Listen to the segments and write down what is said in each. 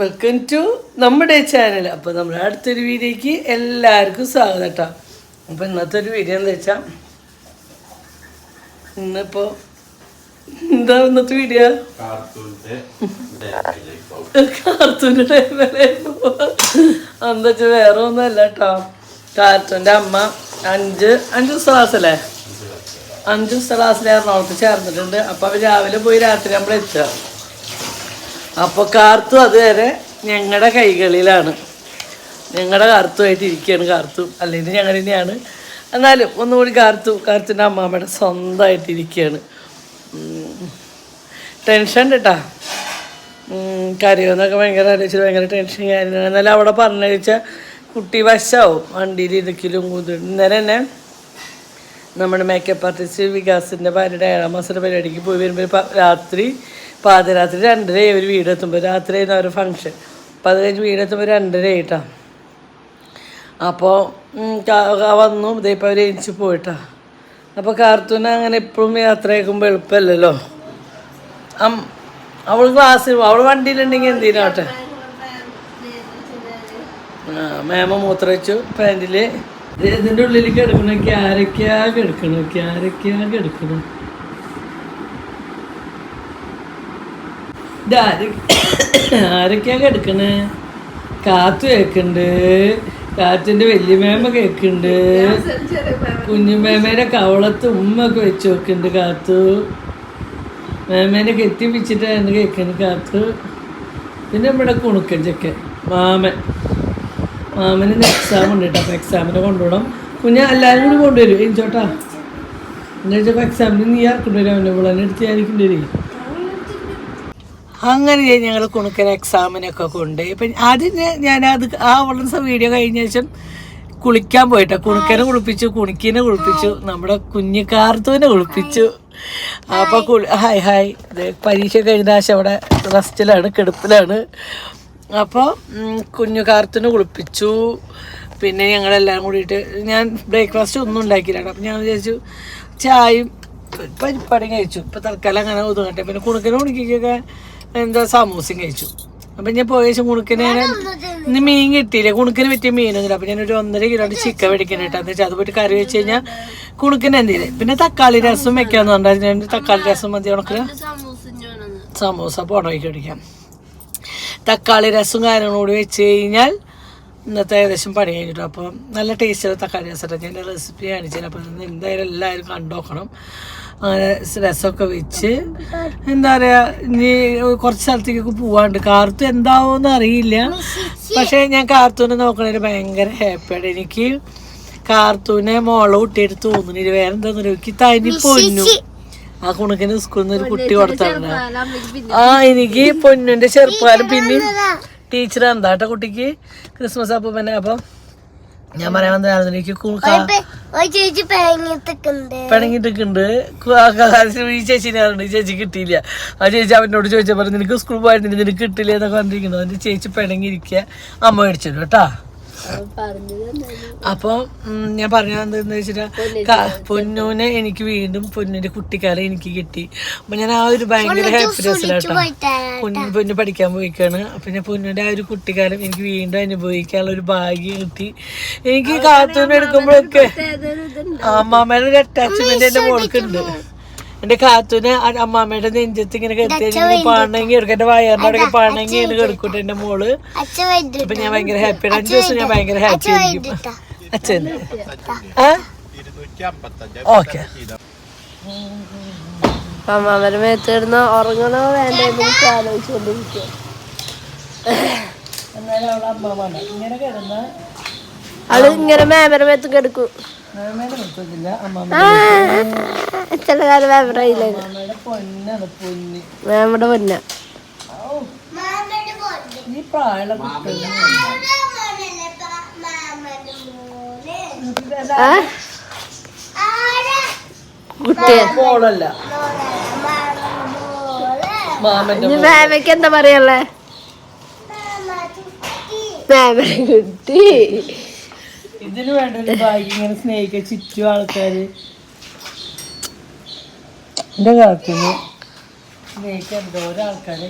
Welcome to നമ്മുടെ channel അപ്പോൾ നമ്മുടെ അടുത്തൊരു വീഡിയോയ്ക്ക് എല്ലാവർക്കും സ്വാഗതം കേട്ടോ. അപ്പോൾ ഇന്നത്തെ ഒരു വീഡിയോ എന്താ വെച്ചാൽ ഇന്നിപ്പോൾ എന്താ ഇന്നത്തെ വീഡിയോ? കാർത്തൂന്റെ ടൈമിലായിരുന്നു എന്താ വെച്ചാൽ വേറെ ഒന്നുമല്ല കേട്ടോ. കാർത്തൂന്റെ അമ്മ അഞ്ച് അഞ്ച് ദിവസം ക്ലാസ്സല്ലേ അഞ്ച് ദിവസം ക്ലാസ്സിൽ എറണാകുളത്ത് ചേർന്നിട്ടുണ്ട്. അപ്പോൾ അവർ രാവിലെ പോയി രാത്രി നമ്മൾ എത്തുക അപ്പോൾ കാർത്തു അതുവരെ ഞങ്ങളുടെ കൈകളിലാണ്. ഞങ്ങളുടെ കാർത്തുമായിട്ട് ഇരിക്കുകയാണ് കാർത്തു. അല്ലെങ്കിൽ ഞങ്ങൾ തന്നെയാണ്. എന്നാലും ഒന്നുകൂടി കാർത്തു കാർത്തിന്റെ അമ്മാമ്മയുടെ സ്വന്തമായിട്ട് ഇരിക്കുകയാണ് ടെൻഷൻ കേട്ടാ കരയോന്നൊക്കെ ഭയങ്കര ആലോചിച്ചിട്ട് ഭയങ്കര ടെൻഷൻ കാര്യമാണ് എന്നാലും അവിടെ പറഞ്ഞു വെച്ചാൽ കുട്ടി വശാവും. വണ്ടിയിൽ ഇരിക്കലും കൂതും ഇന്നലെ തന്നെ നമ്മുടെ മേക്കപ്പ് ആർട്ടിസ്റ്റ് വികാസിന്റെ ഭാര്യയുടെ ഏഴാം മാസത്തെ പരിപാടിക്ക് പോയി വരുമ്പോൾ രാത്രി പാതിരാത്രി രണ്ടരയായി ഒരു വീടെത്തുമ്പോൾ രാത്രി ആയിരുന്നു അവരുടെ ഫങ്ഷൻ അപ്പോൾ അത് കഴിഞ്ഞ് വീടെത്തുമ്പോൾ രണ്ടര ആയിട്ടാ അപ്പോൾ വന്നു. ഇതേപ്പോൾ അവർ എണിച്ച് പോയിട്ടാ. അപ്പോൾ കാർത്തൂന അങ്ങനെ എപ്പോഴും യാത്ര കേൾക്കുമ്പോൾ എളുപ്പമല്ലല്ലോ അവൾ ക്ലാസ്സിൽ അവൾ വണ്ടിയിലുണ്ടെങ്കിൽ എന്തിനാട്ടെ മേമ മൂത്രച്ചു പാന്റിൽ ഇതിന്റെ ഉള്ളിൽ കിടക്കണ ക്യാരക്കാ കിടക്കണു ക്യാരക്കാ കിടക്കണു. ഇതാര് ആരൊക്കെയാ കാത്തു കേൾക്കുന്നുണ്ട് കാറ്റിന്റെ വലിയ മേമ കുഞ്ഞു കുഞ്ഞുമേമേടെ കവളത്ത് ഉമ്മൊക്കെ വെച്ച് നോക്കുന്നുണ്ട് കാത്തു. മേമേനെ കെട്ടിപ്പിച്ചിട്ടാണ് കേൾക്കുന്നത് കാത്തു. പിന്നെ നമ്മുടെ കുണുക്കൻ ചെക്കൻ മാമൻ. മാമന് എക്സാം ഉണ്ട് കേട്ടോ അപ്പോൾ എക്സാമിന് കൊണ്ടുപോകണം കുഞ്ഞ് എല്ലാവരും കൂടി കൊണ്ടുവരും. എനിച്ചോട്ടാ എന്താ വെച്ചാൽ എക്സാമിന് നീ ആർക്കൊണ്ടുവരും അവന്റെ വിളനെടുത്ത് എടുത്ത് ഞാനിക്കൊണ്ട് വരും അങ്ങനെ ഞങ്ങൾ കുണുക്കൻ എക്സാമിനൊക്കെ കൊണ്ട് ഇപ്പം ആദ്യം ഞാൻ- അത് ആ വളരെ വീഡിയോ കഴിഞ്ഞ ശേഷം കുളിക്കാൻ പോയിട്ടോ. കുണുക്കനെ കുളിപ്പിച്ചു കുണിക്കിനെ കുളിപ്പിച്ചു നമ്മുടെ കുഞ്ഞു കാർത്തൂനെ കുളിപ്പിച്ചു. അപ്പൊ ഹായ് ഹായ്. ഇത് പരീക്ഷ കഴിഞ്ഞാശം അവിടെ റെസ്റ്റിലാണ് കിടപ്പിലാണ്. അപ്പോൾ കുഞ്ഞു കാർത്തിന് കുളിപ്പിച്ചു. പിന്നെ ഞങ്ങളെല്ലാം കൂടിയിട്ട് ഞാൻ ബ്രേക്ക്ഫാസ്റ്റ് ഒന്നും ഉണ്ടാക്കിയില്ല അപ്പം ഞാൻ വിചാരിച്ചു ചായയും പരിപ്പാടിയും കഴിച്ചു. ഇപ്പം തൽക്കാലം അങ്ങനെ ഒതുങ്ങട്ടെ. പിന്നെ കുണുക്കനെ കുണിക്കൊക്കെ എന്താ സമൂസയും കഴിച്ചു. അപ്പം ഞാൻ പോയ ശേഷം കുണുക്കനെ ഇന്ന് മീൻ കിട്ടിയില്ല. കുണുക്കിന് പറ്റിയ മീനൊന്നുമില്ല. അപ്പം ഞാനൊരു ഒന്നര കിലോയുടെ ചിക്കൻ മേടിക്കാൻ കേട്ടോ എന്ന് വെച്ചാൽ അത് പോയിട്ട് കറി വെച്ച് കഴിഞ്ഞാൽ കുണുക്കിന് എന്തെങ്കിലും പിന്നെ തക്കാളി രസം വെക്കാന്ന് പറഞ്ഞാൽ ഞാൻ തക്കാളി രസം മതി ഉണക്കിന് സമൂസ പോണോയ്ക്ക് പിടിക്കാം തക്കാളി രസം കാര്യങ്ങളും കൂടി വെച്ച് കഴിഞ്ഞാൽ ഇന്നത്തെ ഏകദേശം പണി കഴിഞ്ഞിട്ടു അപ്പം നല്ല ടേസ്റ്റുള്ള തക്കാളി രസം ഞാൻ റെസിപ്പി കാണിച്ചു അപ്പം ഇന്ന് എന്തായാലും എല്ലാവരും കണ്ടുനോക്കണം അങ്ങനെ രസമൊക്കെ വെച്ച് എന്താ പറയുക ഇനി കുറച്ച് സ്ഥലത്തേക്കൊക്കെ പോവാണ്ട്. കാർത്തു എന്താവോന്ന് അറിയില്ല. പക്ഷേ ഞാൻ കാർത്തൂനെ നോക്കണതിന് ഭയങ്കര ഹാപ്പിയാണ് എനിക്ക് കാർത്തൂനെ മോളെ കുട്ടിയായിട്ട് തോന്നുന്നില്ല. വേറെ എന്താന്ന് എനിക്ക് തനി പൊന്നു. ആ കുണുക്കിന് സ്കൂളിൽ നിന്ന് ഒരു കുട്ടി കൊടുത്താണ് ആ എനിക്ക് പൊന്നുന്റെ ചെറുപ്പകാലം. പിന്നെ ടീച്ചർ എന്താ കുട്ടിക്ക്. ക്രിസ്മസ് അപ്പൂപ്പനെ അപ്പം ഞാൻ പറയാൻ വന്നതാണ് എനിക്ക് പിണങ്ങിയിട്ടൊക്കെയുണ്ട് ഈ ചേച്ചിനാറുണ്ട് ഈ ചേച്ചി കിട്ടിയില്ല. ആ ചേച്ചി അവനോട് ചോദിച്ചാൽ പറഞ്ഞു നിനക്ക് സ്കൂൾ പോയിരുന്നില്ല? നിനക്ക് കിട്ടില്ല എന്നൊക്കെ പറഞ്ഞിരിക്കുന്നു. അതിന്റെ ചേച്ചി പിണങ്ങിയിരിക്കുക. അമ്മ മേടിച്ചു കേട്ടാ. അപ്പോൾ ഞാൻ പറഞ്ഞ എന്താന്ന് വെച്ചിട്ടാ പൊന്നൂനെ എനിക്ക് വീണ്ടും പൊന്നിന്റെ കുട്ടിക്കാലം എനിക്ക് കിട്ടി. അപ്പൊ ഞാൻ ആ ഒരു ഭയങ്കര ഹാപ്പിനെസ്സിലാട്ടോ പൊന്നു പൊന്നു പഠിക്കാൻ പോയിക്കാണ്. അപ്പൊ ഞാൻ പൊന്നൂന്റെ ആ ഒരു കുട്ടിക്കാലം എനിക്ക് വീണ്ടും അനുഭവിക്കാനുള്ള ഒരു ഭാഗ്യം കിട്ടി. എനിക്ക് കാത്തൂന്ന് എടുക്കുമ്പോഴൊക്കെ അമ്മാമ്മയുടെ ഒരു അറ്റാച്ച്മെന്റ് എന്റെ മോൾക്കുണ്ട് എന്റെ കാത്തൂന് അമ്മാമ്മയുടെ നെഞ്ചത്ത് ഇങ്ങനെ കെട്ടി പാണെങ്കിൽ എടുക്കും എന്റെ വയറിന്റെ അവിടെ പാണെങ്കിൽ ഇങ്ങനെ കിടക്കൂട്ടെ എന്റെ മോൾ. അപ്പൊ ഞാൻ ഭയങ്കര ഹാപ്പിയാണ് അഞ്ചു ദിവസം ഞാൻ ഭയങ്കര ഹാപ്പി ആയിരിക്കും അച്ഛൻ. ഓക്കെ. അമ്മാവന്റെ മേത്ത് കിടന്ന് ഉറങ്ങണോ വേണ്ടേ എനിക്ക് ആലോചിച്ചുകൊണ്ടിരിക്കുക എന്നാലും അവളെ അമ്മമാണ് ഇങ്ങനെ കിടന്ന അവൾ ഇങ്ങനെ മേമര മേത്ത് കിടക്കും. ചില കാലം മേമറയില്ല പൊന്ന്. മേമയുടെ കുട്ടിയെ. മേമയ്ക്ക് എന്താ പറയല്ലേ മാമ കുട്ടി. ഇതിന് വേണ്ട ഒരു ഭാഗ്യം ഇങ്ങനെ സ്നേഹിക്ക ചുറ്റും ആൾക്കാര്. എന്റെ കാലത്തിന് സ്നേഹിക്കാൻ എന്തോരോ ആൾക്കാര്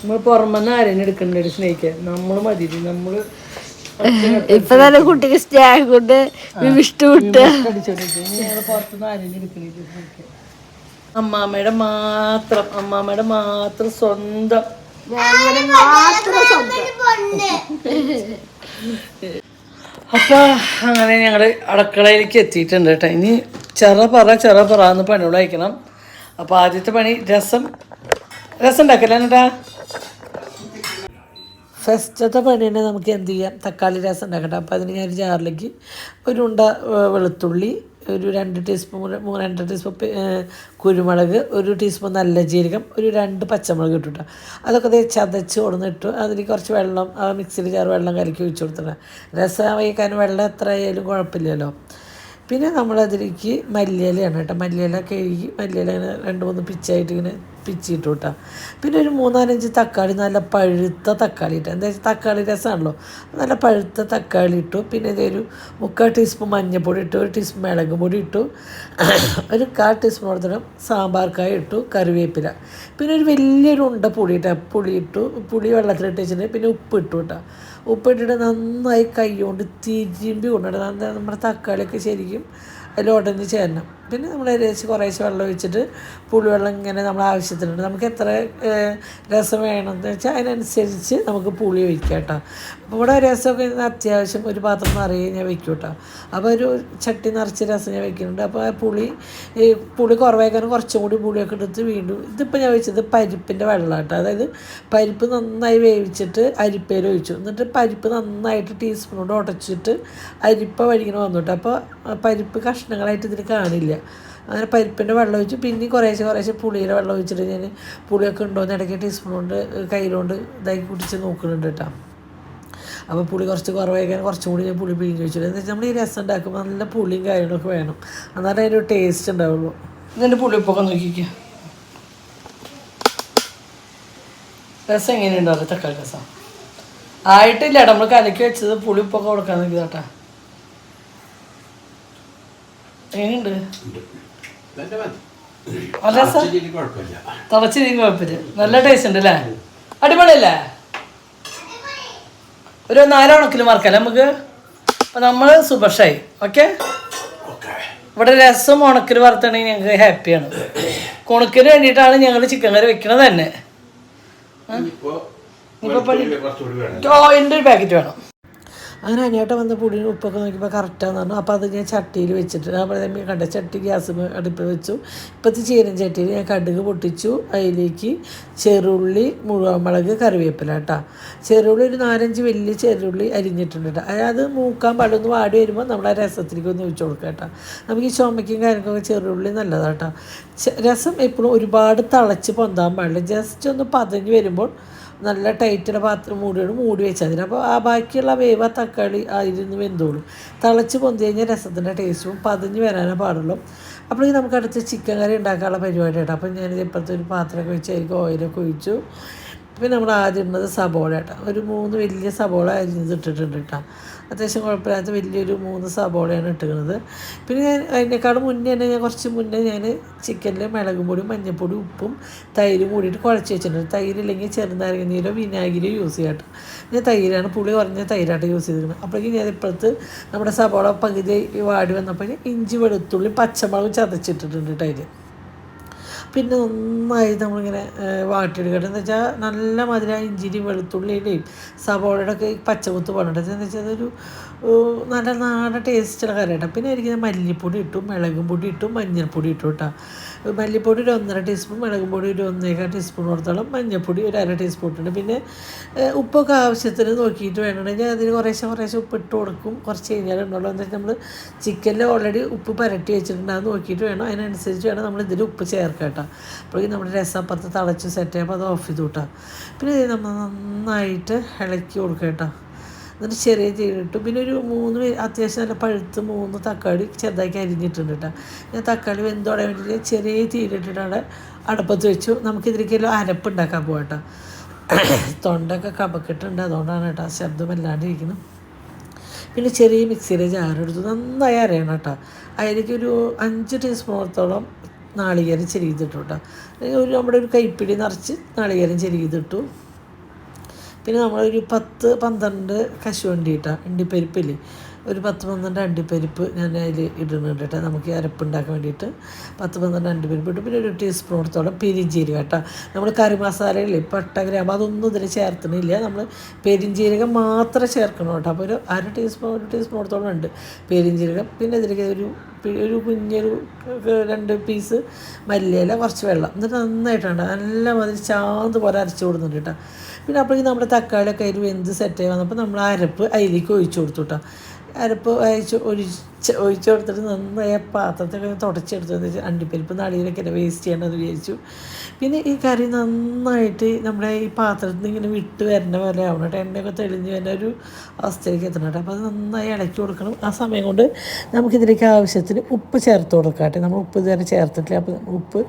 നമ്മൾ പുറമെന്ന് ആരെയും ഒരു സ്നേഹിക്കാൻ. നമ്മൾ മതി നമ്മൾ ഇപ്പൊ തന്നെ കുട്ടിക്ക് സ്റ്റാഗ് കൊണ്ട് വിഷ്ടുവിട്ട് പുറത്തുനിന്ന് ആരെയും എടുക്കണില്ല സ്നേഹിക്കാൻ. അമ്മാമ്മയുടെ മാത്രം അമ്മാമ്മയുടെ മാത്രം സ്വന്തം. അപ്പൊ അങ്ങനെ ഞങ്ങൾ അടുക്കളയിലേക്ക് എത്തിയിട്ടുണ്ട് കേട്ടോ. ഇനി ചെറ പറ ചെറ പറ എന്ന് പണിയോട് അയക്കണം. അപ്പൊ ആദ്യത്തെ പണി രസം. രസം ഉണ്ടാക്കല്ലേ കേട്ടാ ഫസ്റ്റത്തെ പണി തന്നെ നമുക്ക് എന്ത് ചെയ്യാം? തക്കാളി രസം ഉണ്ടാക്കട്ടെ. അപ്പോൾ അതിന് ഞാൻ ജാറിലേക്ക് ഒരു ഉണ്ട വെളുത്തുള്ളി ഒരു രണ്ട് ടീസ്പൂൺ മൂന്ന് രണ്ട് ടീസ്പൂൺ കുരുമുളക് ഒരു ടീസ്പൂൺ നല്ല ജീരകം ഒരു രണ്ട് പച്ചമുളക് ഇട്ടിട്ട്. അതൊക്കെ ദേ ചതച്ച് കൊടുന്നിട്ട് അതിന് കുറച്ച് വെള്ളം ആ മിക്സിയിൽ ചേർ വെള്ളം കലക്കി ഒഴിച്ച് കൊടുത്തിട്ട് രസം വയ്ക്കാൻ വെള്ളം എത്ര ആയാലും കുഴപ്പമില്ലല്ലോ. പിന്നെ നമ്മളതിലേക്ക് മല്ലിയിലയാണ് കേട്ടോ. മല്ലിയില കഴുകി മല്ലിയില ഇങ്ങനെ രണ്ട് മൂന്ന് പിച്ചായിട്ട് ഇങ്ങനെ പിച്ചിട്ടു കേട്ടോ. പിന്നെ ഒരു മൂന്നാലഞ്ച് തക്കാളി നല്ല പഴുത്ത തക്കാളി ഇട്ടു. എന്താ വെച്ചാൽ തക്കാളി രസമാണല്ലോ നല്ല പഴുത്ത തക്കാളി ഇട്ടു. പിന്നെ ഇതൊരു മുക്കാൽ ടീസ്പൂൺ മഞ്ഞൾപ്പൊടി ഇട്ടു. ഒരു ടീസ്പൂൺ മുളക് പൊടി ഇട്ടു. ഒരു കാൽ ടീസ്പൂൺ കൊടുത്തിട്ട് സാമ്പാർ കായ ഇട്ടു. കറിവേപ്പില. പിന്നെ ഒരു വലിയൊരു ഉണ്ട പുളി ഇട്ട പുളി ഇട്ടു പുളി വെള്ളത്തിലിട്ട് വെച്ചിട്ട് പിന്നെ ഉപ്പ് ഇട്ടു കേട്ടോ. ഉപ്പിട്ടിട്ട് നന്നായി കൈ കൊണ്ട് തിരുമ്പി കൊണ്ടിട്ട് നമ്മുടെ തക്കാളിയൊക്കെ ശരിക്കും അതിൽ ചേരണം. പിന്നെ നമ്മൾ ഏകദേശം കുറേശ്ശെ വെള്ളം ഒഴിച്ചിട്ട് പുളിവെള്ളം ഇങ്ങനെ നമ്മൾ ആവശ്യത്തിനുണ്ട്. നമുക്ക് എത്ര രസം വേണമെന്ന് വെച്ചാൽ അതിനനുസരിച്ച് നമുക്ക് പുളി ഒഴിക്കാം കേട്ടോ. അപ്പോൾ ഇവിടെ രസമൊക്കെ അത്യാവശ്യം ഒരു പാത്രം നിറയെ ഞാൻ വയ്ക്കും കേട്ടോ. അപ്പോൾ ഒരു ചട്ടി നിറച്ച് രസം ഞാൻ വയ്ക്കുന്നുണ്ട് അപ്പോൾ ആ പുളി ഈ പുളി കുറവേക്കാനും കുറച്ചും കൂടി പുളിയൊക്കെ എടുത്ത് വീണ്ടും ഇതിപ്പോൾ ഞാൻ വെച്ചത് പരിപ്പിന്റെ വെള്ളം കേട്ടോ. അതായത് പരിപ്പ് നന്നായി വേവിച്ചിട്ട് അരിപ്പയിൽ ഒഴിച്ചു. എന്നിട്ട് പരിപ്പ് നന്നായിട്ട് ടീസ്പൂൺ കൊണ്ട് ഉടച്ചിട്ട് അരിപ്പ വഴിങ്ങനെ വന്നു കേട്ടോ. അപ്പോൾ പരിപ്പ് കഷ്ണങ്ങളായിട്ട് ഇതിൽ കാണില്ല. അങ്ങനെ പരിപ്പിന്റെ വെള്ളം ഒഴിച്ച് പിന്നെ കുറേശ്ശെ കുറേശ്ശെ പുളിയുടെ വെള്ളം ഒഴിച്ചിട്ട് ഞാൻ പുളിയൊക്കെ ഉണ്ടോ എന്ന് ഇടയ്ക്ക് ടീസ്പൂൺ കൊണ്ട് കയ്യിലോണ്ട് ഇതാക്കി കുടിച്ച് നോക്കുന്നുണ്ട് കേട്ടോ. അപ്പോൾ പുളി കുറച്ച് കുറവായിരിക്കാൻ കുറച്ചും കൂടി ഞാൻ പുളി പിഴിഞ്ഞ് വെച്ചിട്ട് എന്ന് വെച്ചാൽ നമ്മൾ ഈ രസം ഉണ്ടാക്കുമ്പോൾ നല്ല പുളിയും കാര്യങ്ങളൊക്കെ വേണം. എന്നാലേ അതിന്റെ ടേസ്റ്റ് ഉണ്ടാവുള്ളൂ. ഇതിന്റെ പുളിപ്പൊക്കെ നോക്കിക്കുക രസം എങ്ങനെയുണ്ടാവും തക്കാളി രസം. ആയിട്ടില്ല നമ്മൾ കലക്കി വെച്ചത് പുളിപ്പൊക്കെ കൊടുക്കാൻ നോക്കി കേട്ടാ. എങ്ങനെയുണ്ട്? തിളച്ചിരിക്കും കുഴപ്പമില്ല. നല്ല ടേസ്റ്റ് ഉണ്ട് അല്ലേ? അടിപൊളിയല്ലേ? ഒരു നാലോണക്കിൽ മറക്കല്ലേ നമുക്ക്? അപ്പം നമ്മൾ സുഭർഷായി ഓക്കെ ഇവിടെ രസം ഉണക്കിൽ വറുത്തണെങ്കിൽ ഞങ്ങൾക്ക് ഹാപ്പിയാണ് കുണക്കിന് വേണ്ടിയിട്ടാണ് ഞങ്ങൾ ചിക്കൻ കറി വെക്കണത് തന്നെ. എന്റെ ഒരു പാക്കറ്റ് വേണം. അങ്ങനെ അനിയേട്ടൻ വന്ന പൊടി ഉപ്പൊക്കെ നോക്കിയപ്പോൾ കറക്റ്റാന്ന് പറഞ്ഞു. അപ്പോൾ അത് ഞാൻ ചട്ടിയിൽ വെച്ചിട്ട് അപ്പോൾ കണ്ട? ചട്ടി ഗ്യാസ് അടുപ്പിൽ വെച്ചു. ഇപ്പോഴത്തെ ചീരൻ ചട്ടിയിൽ ഞാൻ കടുക് പൊട്ടിച്ചു. അതിലേക്ക് ചെറുള്ളി മുഴുവൻ കറിവേപ്പില കേട്ടോ. ചെറുള്ളി ഒരു നാലഞ്ച് വലിയ ചെറുള്ളി അരിഞ്ഞിട്ടുണ്ട് കേട്ടോ. അത് മൂക്കാൻ പാടൊന്ന് വാടി വരുമ്പോൾ നമ്മൾ ആ രസത്തിലേക്ക് ഒന്ന് ഒഴിച്ചു കൊടുക്കുക കേട്ടോ. നമുക്ക് ഈ ചുമക്കും കാര്യങ്ങളൊക്കെ ചെറുള്ളി നല്ലതാണ് കേട്ടോ. രസം എപ്പോഴും ഒരുപാട് തിളച്ച് പൊന്താൻ പാടില്ല. ജസ്റ്റ് ഒന്ന് പതഞ്ഞ് വരുമ്പോൾ നല്ല ടൈറ്റുള്ള പാത്രം മൂടിയോട് മൂടി വെച്ചാൽ മതി. അപ്പോൾ ആ ബാക്കിയുള്ള വേവ തക്കാളി അതിരുന്ന് വെന്തോളും. തിളച്ച് പൊന്തി കഴിഞ്ഞാൽ രസത്തിന്റെ ടേസ്റ്റും പതിഞ്ഞ് വരാനേ പാടുള്ളൂ. അപ്പോഴേക്കും നമുക്ക് അടുത്ത് ചിക്കൻ കറി ഉണ്ടാക്കാനുള്ള പരിപാടി കേട്ടോ അപ്പം ഞാനിത് ഇപ്പോഴത്തെ ഒരു പാത്രമൊക്കെ വെച്ച് അതിലേക്ക് ഓയിലൊക്കെ ഒഴിച്ചു. പിന്നെ നമ്മൾ ആദ്യം ഇടുന്നത് സബോള കേട്ടോ ഒരു മൂന്ന് വലിയ സബോള അരിഞ്ഞത് ഇട്ടിട്ടുണ്ട് കേട്ടോ. അത്യാവശ്യം കുഴപ്പമില്ലാത്ത വലിയൊരു മൂന്ന് സബോളയാണ് ഇട്ടുന്നത് പിന്നെ ഞാൻ അതിനേക്കാളും മുന്നേ തന്നെ ഞാൻ കുറച്ച് മുന്നേ ഞാൻ ചിക്കനിൽ മുളകും പൊടി മഞ്ഞൾപ്പൊടി ഉപ്പും തൈരും കൂടിയിട്ട് കുഴച്ച് വെച്ചിട്ടുണ്ട്. തൈരില്ലെങ്കിൽ ചെറുനാരങ്ങ നീരോ വിനാഗിരിയോ യൂസ് ചെയ്യാം കേട്ടോ. ഞാൻ തൈരാണ് പുളി കുറഞ്ഞ തൈരായിട്ട് യൂസ് ചെയ്തിരിക്കുന്നത്. അപ്പോഴേക്കും ഞാൻ ഇപ്പോഴത്ത് നമ്മുടെ സബോള പകുതി വാടി വന്നപ്പോൾ ഇഞ്ചി വെളുത്തുള്ളി പച്ചമുളക് ചതച്ചിട്ടിട്ടുണ്ട് കേട്ടോ അതിൽ പിന്നെ നന്നായി നമ്മളിങ്ങനെ വാട്ടിയെടുക്കട്ടെ എന്ന് വെച്ചാൽ നല്ല മധുര ഇഞ്ചിരി വെളുത്തുള്ളിയുടെയും സവോളയുടെ ഒക്കെ പച്ചമുത്ത് പറഞ്ഞിട്ട് എന്ന് വെച്ചാൽ അതൊരു നല്ല നാടൻ ടേസ്റ്റുള്ള കറിയാട്ടോ പിന്നെ എനിക്ക് മല്ലിപ്പൊടി ഇട്ടു മുളകും പൊടി ഇട്ടു മഞ്ഞൾപ്പൊടി ഇട്ടു കേട്ടോ. മല്ലിപ്പൊടി ഒരു ഒന്നര ടീസ്പൂൺ മുളക് പൊടി ഒരു ഒന്നേകാൽ ടീസ്പൂൺ കൊടുത്തോളം മഞ്ഞൾപ്പൊടി ഒരു അര ടീസ്പൂൺ ഉണ്ട് പിന്നെ ഉപ്പൊക്കെ ആവശ്യത്തിന് നോക്കിയിട്ട് വേണമെങ്കിൽ അതിന് കുറേശ്ശെ കുറേശ്ശെ ഉപ്പ് ഇട്ട് കൊടുക്കും. കുറച്ച് കഴിഞ്ഞാൽ എന്താ വെച്ചാൽ നമ്മൾ ചിക്കനിൽ ഓൾറെഡി ഉപ്പ് പരട്ടി വെച്ചിട്ടുണ്ട്. അത് നോക്കിയിട്ട് വേണം. അതിനനുസരിച്ച് വേണം നമ്മൾ ഇതിൽ ഉപ്പ് ചേർക്കാം കേട്ടോ. അപ്പോഴേക്കും നമ്മുടെ രസം അപ്പുറത്ത് തിളച്ച് സെറ്റ് ചെയ്യുമ്പോൾ അത് ഓഫ് ചെയ്ത് കൂട്ടാം. പിന്നെ നമ്മൾ നന്നായിട്ട് ഇളക്കി കൊടുക്കാം കേട്ടോ. എന്നിട്ട് ചെറിയ തീയിലിട്ടു പിന്നെ ഒരു മൂന്ന് അത്യാവശ്യം നല്ല പഴുത്ത് മൂന്ന് തക്കാളി ചെറുതാക്കി അരിഞ്ഞിട്ടുണ്ട് കേട്ടോ. ഞാൻ തക്കാളി വെന്തോടാൻ വേണ്ടിയിട്ട് ചെറിയ തീരിട്ടിട്ടാണ് അടുപ്പത്ത് വെച്ചു. നമുക്കിതിലേക്കെല്ലാം അരപ്പ് ഉണ്ടാക്കാൻ കേട്ടോ. തൊണ്ടൊക്കെ കപക്കിട്ടുണ്ട്. അതുകൊണ്ടാണ് കേട്ടോ ശബ്ദം വല്ലാണ്ടിരിക്കുന്നത്. പിന്നെ ചെറിയ മിക്സിയിലെ ജാറെടുത്തു നന്നായി അരയണം കേട്ടോ. അതിലേക്ക് ഒരു അഞ്ച് ടീസ്പൂണത്തോളം നാളികേരം ചെരുകിതിട്ടു കേട്ടോ. ഒരു നമ്മുടെ ഒരു കൈപ്പിടി നിറച്ച് നാളികേരം ചെരുകിതിട്ടു പിന്നെ നമ്മളൊരു പത്ത് പന്ത്രണ്ട് കശുവണ്ടി ഇട്ടാൽ അണ്ടിപ്പരിപ്പില്ലേ ഒരു പത്ത് പന്ത്രണ്ട് അണ്ടിപ്പരിപ്പ് ഞാൻ അതിൽ ഇടുന്നുണ്ട് കേട്ടോ. നമുക്ക് അരപ്പുണ്ടാക്കാൻ വേണ്ടിയിട്ട് പത്ത് പന്ത്രണ്ട് അണ്ടിപ്പരിപ്പ് ഇട്ട് പിന്നെ ഒരു ടീസ്പൂണത്തോളം പെരിഞ്ചീരകം കേട്ടോ. നമ്മൾ കറി മസാലയില്ലേ പട്ട ഗ്രാമ്പ് അതൊന്നും ഇതിൽ ചേർത്തണില്ല നമ്മൾ പെരിഞ്ചീരകം മാത്രമേ ചേർക്കണം കേട്ടോ. അപ്പോൾ ഒരു അര ടീസ്പൂൺ ഒരു ടീസ്പൂണത്തോളം ഉണ്ട് പെരിഞ്ചീരകം. പിന്നെ ഇതിലേക്ക് ഒരു ഒരു കുഞ്ഞൊരു രണ്ട് പീസ് മല്ലിയില കുറച്ച് വെള്ളം. എന്നിട്ട് നന്നായിട്ടുണ്ട്. നല്ല മതി ചാന്ത് പോലെ അരച്ച് കൊടുക്കുന്നുണ്ട് കേട്ടോ. പിന്നെ അപ്പോഴേക്കും നമ്മുടെ തക്കാളിയൊക്കെ അതിൽ വെന്ത് സെറ്റായി വന്നപ്പോൾ നമ്മൾ അരപ്പ് അതിലേക്ക് ഒഴിച്ചു കൊടുത്തു കേട്ടോ അരപ്പ് അയച്ച് ഒഴിച്ച് ഒഴിച്ചു കൊടുത്തിട്ട് നന്നായി പാത്രത്തിൽ തുടച്ചെടുത്തു. അണ്ടിപ്പരിപ്പ് നാളികേരൊക്കെ വേസ്റ്റ് ചെയ്യണമെന്ന് വിചാരിച്ചു. പിന്നെ ഈ കറി നന്നായിട്ട് നമ്മുടെ ഈ പാത്രത്തിൽ നിന്ന് ഇങ്ങനെ വിട്ട് വരുന്ന പോലെ ആവണം കേട്ടോ. എണ്ണയൊക്കെ തെളിഞ്ഞ് വരുന്ന ഒരു അവസ്ഥയിലേക്ക് എത്തണം കേട്ടോ. അപ്പോൾ അത് നന്നായി ഇളക്കി കൊടുക്കണം. ആ സമയം കൊണ്ട് നമുക്കിതിലേക്ക് ആവശ്യത്തിന് ഉപ്പ് ചേർത്ത് കൊടുക്കാം കേട്ടോ. നമ്മൾ ഉപ്പ് ഇതുവരെ ചേർത്തിട്ടില്ല. അപ്പോൾ ഉപ്പ്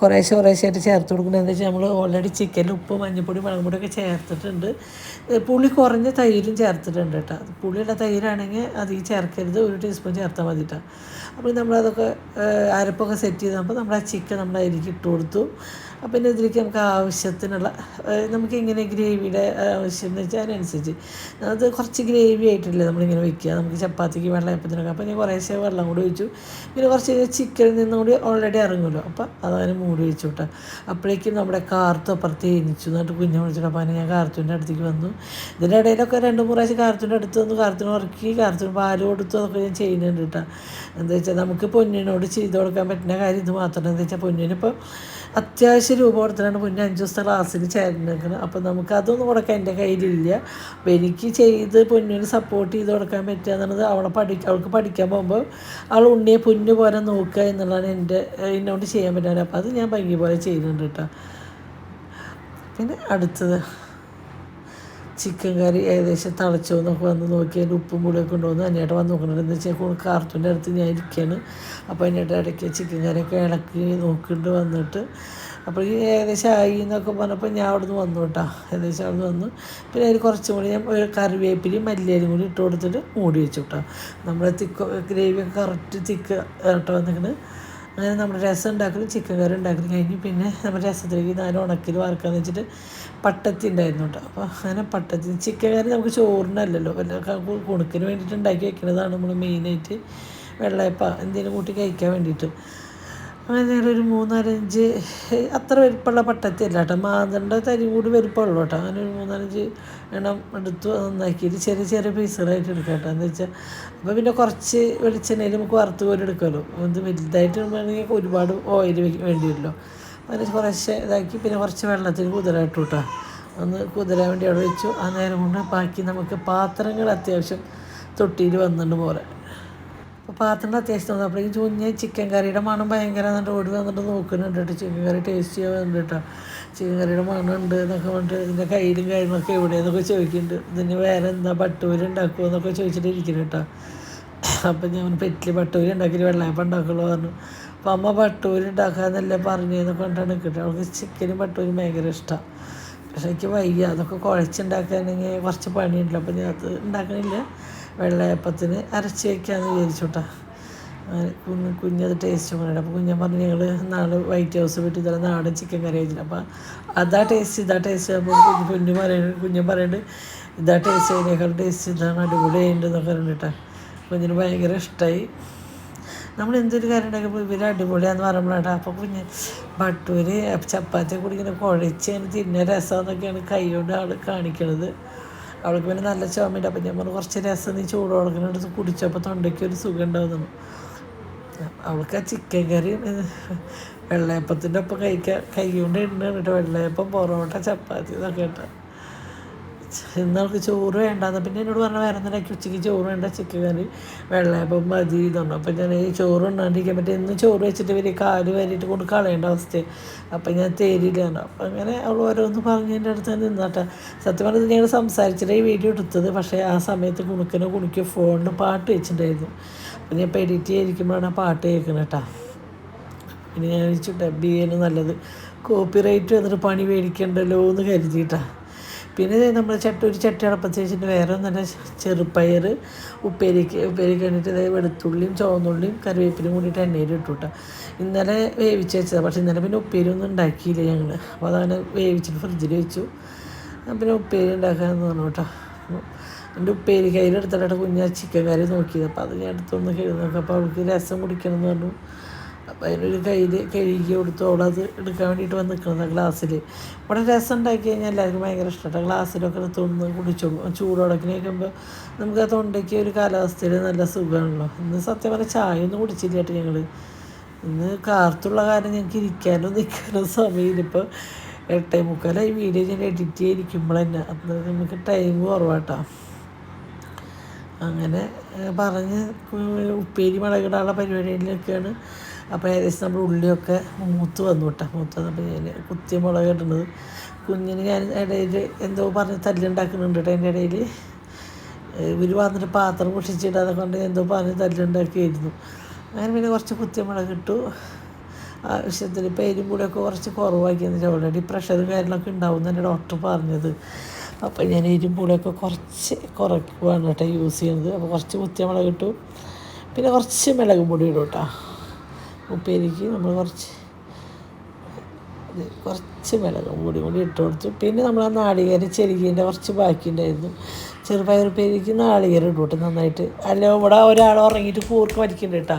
കുറേശ്ശെ കുറേശ്ശെയായിട്ട് ചേർത്ത് കൊടുക്കുന്നത് എന്താ വെച്ചാൽ നമ്മൾ ഓൾറെഡി ചിക്കനിൽ ഉപ്പ് മഞ്ഞൾപ്പൊടി മുളക് പൊടിയൊക്കെ ചേർത്തിട്ടുണ്ട്. പുളി കുറഞ്ഞ തൈരും ചേർത്തിട്ടുണ്ട് കേട്ടോ. പുളിയുള്ള തൈരാണെങ്കിൽ അധികം ചേർക്കരുത്. ഒരു ടീസ്പൂൺ ചേർത്താൽ മതി കേട്ടോ അപ്പോൾ നമ്മളതൊക്കെ അരപ്പൊക്കെ സെറ്റ് ചെയ്തപ്പോൾ നമ്മൾ ആ ചിക്കൻ നമ്മൾ അതിലേക്ക് ഇട്ട് കൊടുത്തു. അപ്പം പിന്നെ ഇതിലേക്ക് നമുക്ക് ആവശ്യത്തിനുള്ള നമുക്ക് ഇങ്ങനെ ഗ്രേവിയുടെ ആവശ്യം എന്ന് വെച്ചാൽ അതിനനുസരിച്ച്. അത് കുറച്ച് ഗ്രേവി ആയിട്ടില്ലേ നമ്മളിങ്ങനെ വയ്ക്കുക നമുക്ക് ചപ്പാത്തിക്ക് വെള്ളം വെള്ളയപ്പത്തിനൊക്കെ. അപ്പോൾ ഞാൻ കുറേശ്ശെ വെള്ളം കൂടി ഒഴിച്ചു. പിന്നെ കുറച്ച് ചിക്കനിൽ നിന്നും കൂടി ഓൾറെഡി ഇറങ്ങുമല്ലോ. അപ്പോൾ അതങ്ങനെ മൂടി വെച്ചു കേട്ടോ അപ്പോഴേക്കും നമ്മുടെ കാർത്ത് അപ്പുറത്ത് എണിച്ചു. എന്നിട്ട് കുഞ്ഞു വിളിച്ചിട്ട് അപ്പോൾ ഞാൻ കാർത്തുവിന്റെ അടുത്തേക്ക് വന്നു. ഇതിന്റെ ഇടയിലൊക്കെ രണ്ട് മൂന്ന് പ്രാവശ്യം കാർത്തുവിന്റെ അടുത്ത് വന്ന്. കാർത്തുവിന് ഉറക്കി കാർത്തുവിന് പാൽ കൊടുത്തു. അതൊക്കെ ഞാൻ ചെയ്യുന്നുണ്ട് കേട്ടോ. എന്താ വെച്ചാൽ നമുക്ക് പൊന്നിനോട് ചെയ്ത് കൊടുക്കാൻ പറ്റുന്ന കാര്യം ഇത് മാത്രം. എന്താ വെച്ചാൽ പൊന്നിനിപ്പോൾ അത്യാവശ്യം രൂപ കൊടുത്തിട്ടാണ് പൊന്നു അഞ്ച് ദിവസത്തെ ക്ലാസ്സിന് ചേർന്നിരിക്കുന്നത് അപ്പോൾ നമുക്ക് അതൊന്നും കൊടുക്കാൻ എന്റെ കയ്യിലില്ല. അപ്പോൾ എനിക്ക് ചെയ്ത് പൊന്നിന് സപ്പോർട്ട് ചെയ്ത് കൊടുക്കാൻ പറ്റുക എന്നുള്ളത് അവളെ പഠി അവൾക്ക് പഠിക്കാൻ പോകുമ്പോൾ അവൾ ഉണ്ണിയെ പൊന്നു പോലെ നോക്കുക എന്നുള്ളതാണ് എന്റെ എന്നോട് ചെയ്യാൻ പറ്റുന്നത്. അപ്പോൾ അത് ഞാൻ ഭംഗി പോലെ ചെയ്യുന്നുണ്ട് കേട്ടോ. പിന്നെ അടുത്തത്. ചിക്കൻ കറി ഏകദേശം തിളച്ചോ എന്നൊക്കെ വന്ന് നോക്കി അതിന്റെ ഉപ്പും പുളിയൊക്കെ കൊണ്ടുവന്ന് അന്നേട്ട് വന്ന് നോക്കുന്നുണ്ട്. എന്ന് വെച്ചാൽ കാർട്ടൂന്റെ അടുത്ത് ഞാൻ ഇരിക്കുകയാണ്. അപ്പോൾ അതിന്റെ ഇടയ്ക്ക് ചിക്കൻ കറിയൊക്കെ ഇളക്കി നോക്കിയിട്ട് വന്നിട്ട് അപ്പോൾ ഈ ഏകദേശം ആയി എന്നൊക്കെ പറഞ്ഞപ്പോൾ ഞാൻ അവിടെ നിന്ന് വന്നു കേട്ടോ. ഏകദേശം അവിടെ നിന്ന് വന്നു. പിന്നെ അതിൽ കുറച്ചും കൂടി ഞാൻ കറിവേപ്പിലയും മല്ലിയിലും കൂടി ഇട്ട് കൊടുത്തിട്ട് മൂടി വെച്ചു കേട്ടോ. നമ്മുടെ തിക്ക് ഗ്രേവിയൊക്കെ കറക്റ്റ് തിക്ക് കേട്ടോ വന്നിങ്ങനെ അങ്ങനെ നമ്മൾ രസം ഉണ്ടാക്കലും ചിക്കൻ കറി ഉണ്ടാക്കലും കഴിഞ്ഞ് പിന്നെ നമ്മുടെ രസത്തിലേക്ക് നാല് ഉണക്കിൽ വറക്കാന്ന് വെച്ചിട്ട് പട്ടത്തി ഉണ്ടായിരുന്നു കേട്ടോ. അപ്പോൾ അങ്ങനെ പട്ടത്തി ചിക്കൻ കറി നമുക്ക് ചോറിനല്ലല്ലോ. വല്ല കുണുക്കിന് വേണ്ടിയിട്ട് ഉണ്ടാക്കി വെക്കുന്നതാണ് നമ്മൾ മെയിനായിട്ട് വെള്ളയപ്പ എന്തെങ്കിലും കൂട്ടി കഴിക്കാൻ വേണ്ടിയിട്ട്. അങ്ങനെ ഒരു മൂന്നാലഞ്ച് അത്ര വലിപ്പമുള്ള പട്ടത്തിയല്ല കേട്ടോ. മാതണ്ട തരി കൂടി വലിപ്പമുള്ളൂ കേട്ടോ. അങ്ങനെ ഒരു മൂന്നാലഞ്ച് എണ്ണം എടുത്ത് നന്നാക്കിയിട്ട് ചെറിയ ചെറിയ പീസുകളായിട്ട് എടുക്കാം കേട്ടോ. എന്ന് വെച്ചാൽ അപ്പോൾ പിന്നെ കുറച്ച് വെളിച്ചെണ്ണയിൽ നമുക്ക് വറുത്ത് പോലെ എടുക്കുമല്ലോ. ഇത് വലുതായിട്ട് വേണമെങ്കിൽ ഒരുപാട് ഓയിൽ വേണ്ടി വരുമല്ലോ അതിന് കുറച്ച് ഇതാക്കി പിന്നെ കുറച്ച് വെള്ളത്തിന് കുതിരായിട്ട് കേട്ടോ. ഒന്ന് കുതിരാൻ വേണ്ടി അവിടെ വെച്ചു. ആ നേരം കൊണ്ട് ബാക്കി നമുക്ക് പാത്രങ്ങൾ അത്യാവശ്യം തൊട്ടിയിൽ വന്നിട്ട് പോലെ. അപ്പോൾ പാത്രം അത്യാവശ്യം അപ്പോഴേക്കും ചൂഞ്ഞ ചിക്കൻ കറിയുടെ മണം ഭയങ്കര എന്നിട്ട് ഓടി വന്നിട്ട് നോക്കുന്നുണ്ട് കേട്ടോ. ചിക്കൻ കറി ടേസ്റ്റ് ചെയ്യാൻ കേട്ടോ. ചിക്കൻ കറിയുടെ മണമുണ്ട് എന്നൊക്കെ പറഞ്ഞിട്ട് ഇതിന്റെ കയ്യിലും കാര്യങ്ങളൊക്കെ എവിടെയെന്നൊക്കെ ചോദിക്കുന്നുണ്ട്. ഇതിന് വേറെ എന്താ പട്ടൂര് ഉണ്ടാക്കുമോ എന്നൊക്കെ ചോദിച്ചിട്ട് ഇരിക്കുന്നു കേട്ടോ. അപ്പം ഞാൻ പെറ്റിൽ പട്ടൂരി ഉണ്ടാക്കി വെള്ളയപ്പം ഉണ്ടാക്കുള്ളൂ പറഞ്ഞു. അപ്പം അമ്മ പട്ടൂര് ഉണ്ടാക്കാന്നല്ലേ പറഞ്ഞതെന്നൊക്കെ കൊണ്ടാണ് കിട്ടുക അവൾക്ക് ചിക്കനും പട്ടൂരും ഭയങ്കര ഇഷ്ടമാണ് പക്ഷെ എനിക്ക് വയ്യ. അതൊക്കെ കുഴച്ചുണ്ടാക്കാനെങ്കിൽ കുറച്ച് പണിയുണ്ടല്ലോ. അപ്പം ഞാൻ അത് ഉണ്ടാക്കണില്ല. വെള്ളയപ്പത്തിന് അരച്ച് വയ്ക്കാമെന്ന് വിചാരിച്ചോട്ടാ. കുഞ്ഞ് കുഞ്ഞത് ടേസ്റ്റ് വേണം അപ്പോൾ കുഞ്ഞൻ പറഞ്ഞു ഞങ്ങൾ നാളെ വൈറ്റ് ഹൗസ് വിട്ട് ഇതല്ല നാടൻ ചിക്കൻ കറി വെച്ചിട്ട് അപ്പോൾ അതാ ടേസ്റ്റ് ഇതാ ടേസ്റ്റ് അപ്പോൾ കുഞ്ഞ് കുഞ്ഞ് പറയുന്നത് കുഞ്ഞൻ പറയുന്നുണ്ട് ഇതാ ടേസ്റ്റ് അതിനേക്കാൾ ടേസ്റ്റ് ഇതാണ് അടിപൊളിയുണ്ട് എന്നൊക്കെ പറഞ്ഞിട്ടാ കുഞ്ഞിന് ഭയങ്കര ഇഷ്ടമായി നമ്മൾ എന്തൊരു കാര്യം ഉണ്ടാക്കുമ്പോൾ ഇവർ അടിപൊളിയാന്ന് പറയുമ്പോഴാണ് അപ്പോൾ കുഞ്ഞ് ബട്ടൂര് ചപ്പാത്തി കൂടി ഇങ്ങനെ കുഴച്ച് അതിന് തിന്ന രസമെന്നൊക്കെയാണ് കൈ കൊണ്ട് ആൾ കാണിക്കണത്. അവൾക്ക് പിന്നെ നല്ല ചുമയുണ്ട്. അപ്പം ഞാൻ പറഞ്ഞു കുറച്ച് രസം നീ ചൂട് അടുത്ത് കുടിച്ചപ്പോൾ തൊണ്ടയ്ക്ക് ഒരു സുഖം ഉണ്ടാവുന്നു അവൾക്ക് ആ ചിക്കൻ കറി വെള്ളയപ്പത്തിന്റെ ഒപ്പം കഴിക്കാൻ കൈ കൊണ്ട് കേട്ടോ. വെള്ളയപ്പം പൊറോട്ട ചപ്പാത്തി ഇതൊക്കെ കേട്ടോ. ഇന്ന് അവൾക്ക് ചോറ് വേണ്ടാന്ന്. പിന്നെ എന്നോട് പറഞ്ഞ വേറെ എന്തെങ്കിലും ഉച്ചയ്ക്ക് ചോറ് വേണ്ട? ചിക്കൻ കറി വെള്ളയപ്പം മതി ഇതുണ്ട് അപ്പം ഞാൻ ഈ ചോറ് ഉണ്ടാണ്ടിരിക്കാൻ പറ്റും എന്നും ചോറ് വെച്ചിട്ട് ഇവർ കാൽ വരിയിട്ട് കൊണ്ട് കളയേണ്ട അവസ്ഥ. അപ്പം ഞാൻ തേരിയില്ല അപ്പം അങ്ങനെ അവൾ ഓരോന്ന് പറഞ്ഞതിന്റെ അടുത്ത് നിന്നാട്ടെ. സത്യം പറഞ്ഞത് ഞങ്ങൾ സംസാരിച്ചിട്ട് ഈ വീഡിയോ എടുത്തത്. പക്ഷേ ആ സമയത്ത് കുണുക്കനോ കുണിക്കോ ഫോണിന് പാട്ട് വെച്ചിട്ടുണ്ടായിരുന്നു. അപ്പം ഞാൻ ഇപ്പോൾ എഡിറ്റ് ചെയ്തിരിക്കുമ്പോഴാണ് ആ പാട്ട് കേൾക്കുന്നത് കേട്ടോ. പിന്നെ ഞാൻ വിളിച്ചു ഡബ് ചെയ്യാനും നല്ലത്. കോപ്പി റൈറ്റ് വന്നിട്ട് പണി മേടിക്കണ്ടല്ലോ എന്ന് കരുതിയിട്ടാണ് പിന്നെ നമ്മൾ ചട്ട ഒരു ചട്ടി അടപ്പത്ത് വെച്ചിട്ട് വേറെ ഒന്നല്ല ചെറുപ്പയർ ഉപ്പേരിക്ക് ഉപ്പേരിക്ക് വേണ്ടിയിട്ട് വെളുത്തുള്ളിയും ചുവന്നുള്ളിയും കറിവേപ്പിലും കൂടിയിട്ട് എണ്ണയിൽ ഇട്ടു കേട്ടോ ഇന്നലെ വേവിച്ച് വെച്ചതാണ് പക്ഷേ ഇന്നലെ പിന്നെ ഉപ്പേരി ഒന്നും ഉണ്ടാക്കിയില്ല ഞങ്ങൾ അപ്പോൾ അതങ്ങനെ വേവിച്ചിട്ട് ഫ്രിഡ്ജിൽ വെച്ചു. പിന്നെ ഉപ്പേരി ഉണ്ടാക്കാമെന്ന് പറഞ്ഞു കേട്ടോ. എന്റെ ഉപ്പേരി കയ്യിലെടുത്തിട്ടാണ് കുഞ്ഞാ ചിക്കൻ കറി നോക്കിയത്. അപ്പോൾ അത് ഞാൻ എടുത്തൊന്ന് കഴിഞ്ഞു നോക്കാം. അപ്പോൾ അവൾക്ക് രസം കുടിക്കണം എന്ന് പറഞ്ഞു. അപ്പോൾ അതിനൊരു കയ്യിൽ കഴുകി കൊടുത്തു അത് എടുക്കാൻ വേണ്ടിയിട്ട് വന്ന് നിൽക്കുന്നത് ഗ്ലാസ്സിൽ ഇവിടെ രസം ഉണ്ടാക്കി കഴിഞ്ഞാൽ എല്ലാവർക്കും ഭയങ്കര ഇഷ്ടമാണ് ഗ്ലാസ്സിലൊക്കെ എടുത്തൊന്ന് കുടിച്ചോളും ചൂടോടൊക്കെ കഴിക്കുമ്പോൾ നമുക്ക് ആ തൊണ്ടയ്ക്ക് ഒരു കാലാവസ്ഥയിൽ നല്ല സുഖമാണല്ലോ. ഇന്ന് സത്യം പറഞ്ഞാൽ ചായ ഒന്നും കുടിച്ചില്ല കേട്ടോ ഞങ്ങൾ ഇന്ന് കാർത്തുള്ള കാര്യം ഞങ്ങൾക്ക് ഇരിക്കാനോ നിൽക്കാനോ സമയമില്ല ഇപ്പോൾ എട്ടേ മുക്കാലായി വീഡിയോ ഞാൻ എഡിറ്റ് ചെയ്തിരിക്കുമ്പോൾ തന്നെ. അത് നമുക്ക് ടൈം കുറവാട്ടോ അങ്ങനെ പറഞ്ഞ് ഉപ്പേരി മുളകിടാനുള്ള പരിപാടിയിലൊക്കെയാണ് അപ്പോൾ ഏകദേശം നമ്മൾ ഉള്ളിയൊക്കെ മൂത്ത് വന്നു കേട്ടോ. മൂത്ത് വന്നപ്പോൾ ഞാൻ കുത്തിയ മുളക് ഇടുന്നത്. കുഞ്ഞിന് ഞാൻ ഇടയിൽ എന്തോ പറഞ്ഞ് തല്ലുണ്ടാക്കുന്നുണ്ട് കേട്ടോ എന്റെ ഇടയിൽ. ഇവർ വന്നിട്ട് പാത്രം പൊട്ടിച്ചിടാതെ കൊണ്ട് എന്തോ പറഞ്ഞ് തല്ലുണ്ടാക്കിയായിരുന്നു. അങ്ങനെ പിന്നെ കുറച്ച് കുത്തിയ മുളക് ഇട്ടു. ആവശ്യത്തിന് പേരും കൂടെയൊക്കെ കുറച്ച് കുറവാക്കിയെന്ന് വെച്ചാൽ ഓൾറെഡി പ്രഷറും കാര്യങ്ങളൊക്കെ ഉണ്ടാവും എന്നാണ് ഡോക്ടർ പറഞ്ഞത്. അപ്പോൾ ഞാൻ എരിയും കൂടെയൊക്കെ കുറച്ച് കുറയ്ക്കുവാണ് കേട്ടോ യൂസ് ചെയ്യുന്നത്. അപ്പോൾ കുറച്ച് കുത്തിയ മുളക് ഇട്ടു. പിന്നെ കുറച്ച് മിളകും പൊടി ഇടും കേട്ടോ. ഉപ്പേരിക്ക് നമ്മൾ കുറച്ച് കുറച്ച് മിളകും കൂടി കൂടി ഇട്ട് കൊടുത്തു. പിന്നെ നമ്മൾ ആ നാളികേരം ചെരുകീന്റെ കുറച്ച് ബാക്കി ഉണ്ടായിരുന്നു. ചെറുപയർ ഉപ്പേരിക്ക് നാളികേരം ഇട്ട് കൊടുത്തു നന്നായിട്ട്. അല്ല ഇവിടെ ഒരാൾ ഉറങ്ങിയിട്ട് കൂർക്ക് വലിക്കുന്നുണ്ട് കേട്ടോ.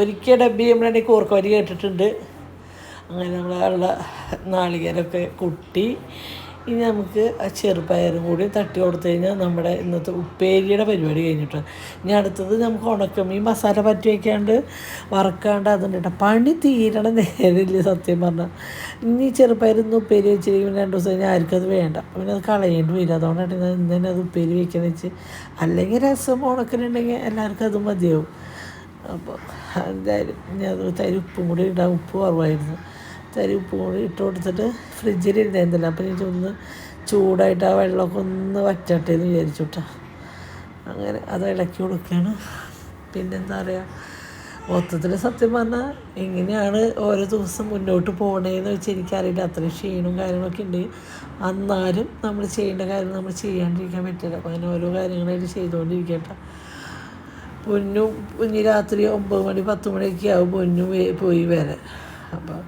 ഒരിക്കൽ ഡബ്ബി നമ്മളെ കൂർക്ക് വലി കേട്ടിട്ടുണ്ട്. അങ്ങനെ നമ്മൾ ഉള്ള നാളികേരമൊക്കെ കുട്ടി ഇനി നമുക്ക് ആ ചെറുപയറും കൂടി തട്ടി കൊടുത്തു കഴിഞ്ഞാൽ നമ്മുടെ ഇന്നത്തെ ഉപ്പേരിയുടെ പരിപാടി കഴിഞ്ഞിട്ട്. ഇനി അടുത്തത് നമുക്ക് ഉണക്കമീൻ മസാല പറ്റി വയ്ക്കാണ്ട് വറക്കാണ്ട് അതുണ്ട് പണി തീരണ നേരമില്ല സത്യം പറഞ്ഞാൽ ഇനി ചെറുപയറൊന്ന് ഉപ്പേരി വെച്ചിരിക്കുമ്പോൾ രണ്ട് ദിവസം കഴിഞ്ഞാൽ ആർക്കും അത് വേണ്ട. പിന്നെ അത് കളയേണ്ടി വരില്ല അതുകൊണ്ടാണ് ഇന്ന് തന്നെ അത് ഉപ്പേരി വയ്ക്കുന്നത് വെച്ച്. അല്ലെങ്കിൽ രസം ഉണക്കലുണ്ടെങ്കിൽ എല്ലാവർക്കും അത് മതിയാവും. അപ്പോൾ എന്തായാലും ഞാൻ തരി ഉപ്പും കൂടി ഇടാൻ ഉപ്പ് കുറവായിരുന്നു. തരി പോ ഇട്ട് കൊടുത്തിട്ട് ഫ്രിഡ്ജിൽ ഇരുന്നില്ല അപ്പം എനിക്ക് ഒന്ന് ചൂടായിട്ട് ആ വെള്ളമൊക്കെ ഒന്ന് വറ്റട്ടെ എന്ന് വിചാരിച്ചുട്ടാ അങ്ങനെ അത് ഇളക്കി കൊടുക്കുകയാണ് പിന്നെന്താ പറയുക മൊത്തത്തിൽ സത്യം പറഞ്ഞാൽ എങ്ങനെയാണ് ഓരോ ദിവസം മുന്നോട്ട് പോകണേന്ന് വെച്ച് എനിക്കറിയില്ല. അത്രയും ക്ഷീണവും കാര്യങ്ങളൊക്കെ ഉണ്ട്. എന്നാലും നമ്മൾ ചെയ്യേണ്ട കാര്യം നമ്മൾ ചെയ്യാണ്ടിരിക്കാൻ പറ്റില്ല. അപ്പോൾ അങ്ങനെ ഓരോ കാര്യങ്ങളായിട്ട് ചെയ്തുകൊണ്ടിരിക്കട്ടെ പൊന്നു കുഞ്ഞ് രാത്രി ഒമ്പത് മണി പത്ത് മണിയൊക്കെ ആവും പൊന്നു പോയി വരെ അപ്പോൾ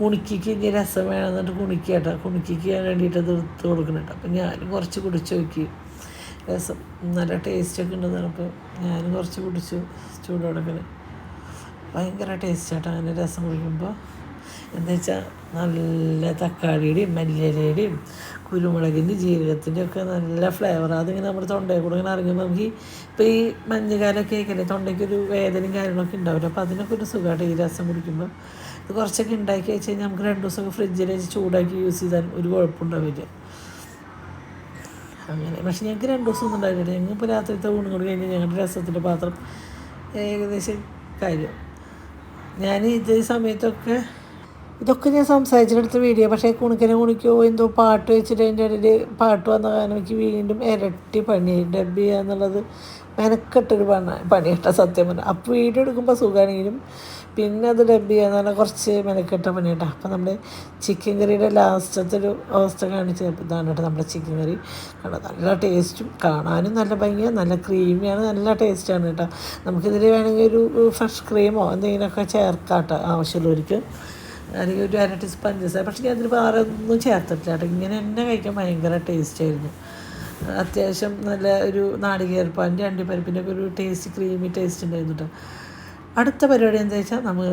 കുണിക്കിക്ക് ഇനി രസം വേണമെന്നിട്ട് കുണിക്കട്ടോ കുണിക്കിക്ക് വേണ്ടിയിട്ട് അത് എടുത്ത് കൊടുക്കുന്നുണ്ട്. അപ്പം ഞാൻ കുറച്ച് കുടിച്ച് നോക്കി. രസം നല്ല ടേസ്റ്റൊക്കെ ഉണ്ട് പറഞ്ഞപ്പോൾ ഞാനും കുറച്ച് കുടിച്ചു ചൂടോടക്കനെ ഭയങ്കര ടേസ്റ്റാട്ടോ അങ്ങനെ രസം കുടിക്കുമ്പോൾ എന്താ വെച്ചാൽ നല്ല തക്കാളിയുടെയും മല്ലിയിലയുടെയും കുരുമുളകിന്റെ ജീരകത്തിന്റെ ഒക്കെ നല്ല ഫ്ലേവർ അതിങ്ങനെ നമ്മുടെ തൊണ്ടയിൽ കൂടെ ഇങ്ങനെ ഇറങ്ങുമ്പോൾ നമുക്ക് ഇപ്പോൾ ഈ മഞ്ഞുകാലമൊക്കെ ആയിക്കല്ലേ തൊണ്ടയ്ക്കൊരു വേദനയും കാര്യങ്ങളൊക്കെ ഉണ്ടാവില്ല? അപ്പോൾ അതിനൊക്കെ ഒരു സുഖമായിട്ട് ഈ രസം കുടിക്കുമ്പോൾ ഇത് കുറച്ചൊക്കെ ഉണ്ടാക്കി വെച്ച് കഴിഞ്ഞാൽ നമുക്ക് രണ്ട് ദിവസമൊക്കെ ഫ്രിഡ്ജിൽ വെച്ച് ചൂടാക്കി യൂസ് ചെയ്താൽ ഒരു കുഴപ്പമുണ്ടാവില്ല. അങ്ങനെ. പക്ഷെ ഞങ്ങൾക്ക് രണ്ട് ദിവസം ഒന്നും ഉണ്ടായില്ല ഞങ്ങൾ ഇപ്പോൾ രാത്രിത്തെ ഊണും കൂടി കഴിഞ്ഞ് ഞങ്ങളുടെ രസത്തിന്റെ പാത്രം ഏകദേശം കാര്യം ഞാൻ ഇത് സമയത്തൊക്കെ ഇതൊക്കെ ഞാൻ സംസാരിച്ചെടുത്ത വീഡിയോ പക്ഷേ കുണിക്കനെ കുണിക്കോ എന്തോ പാട്ട് വെച്ചിട്ട് അതിന്റെ ഇടയിൽ പാട്ട് വന്ന കാരണം എനിക്ക് വീണ്ടും ഇരട്ടി പണി. ഡബ് ചെയ്യുക എന്നുള്ളത് മെനക്കെട്ടൊരു പണ പണി കേട്ടോ സത്യം പറഞ്ഞാൽ അപ്പോൾ വീഡിയോ എടുക്കുമ്പോൾ സുഖമാണെങ്കിലും പിന്നെ അത് ഡബ് ചെയ്യാന്ന് പറഞ്ഞാൽ കുറച്ച് മെനക്കെട്ട പണി കേട്ടോ അപ്പോൾ നമ്മുടെ ചിക്കൻ കറിയുടെ ലാസ്റ്റത്തെ ഒരു അവസ്ഥ കാണിച്ച് ഇതാണ് കേട്ടോ നമ്മുടെ ചിക്കൻ കറി കേട്ടോ നല്ല ടേസ്റ്റും കാണാനും നല്ല ഭംഗിയാണ് നല്ല ക്രീമിയാണ് നല്ല ടേസ്റ്റാണ് കേട്ടോ. നമുക്കിതിൽ വേണമെങ്കിൽ ഒരു ഫ്രഷ് ക്രീമോ എന്തെങ്കിലുമൊക്കെ ചേർക്കാം കേട്ടോ ആവശ്യമുള്ളവർക്ക്. അല്ലെങ്കിൽ ഒരു അര ടീസ്പൂൺ പഞ്ചസാര പക്ഷേ അതിൽ വേറെ ഒന്നും ചേർത്തിട്ടില്ല കേട്ടോ. ഇങ്ങനെ തന്നെ കഴിക്കാൻ ഭയങ്കര ടേസ്റ്റായിരുന്നു അത്യാവശ്യം നല്ല ഒരു നാളികേരപ്പാന്റെ അണ്ടിപ്പരിപ്പിന്റെ ഒക്കെ ഒരു ടേസ്റ്റ് ക്രീമി ടേസ്റ്റ് ഉണ്ടായിരുന്നു കേട്ടോ. അടുത്ത പരിപാടി എന്താ വെച്ചാൽ നമ്മൾ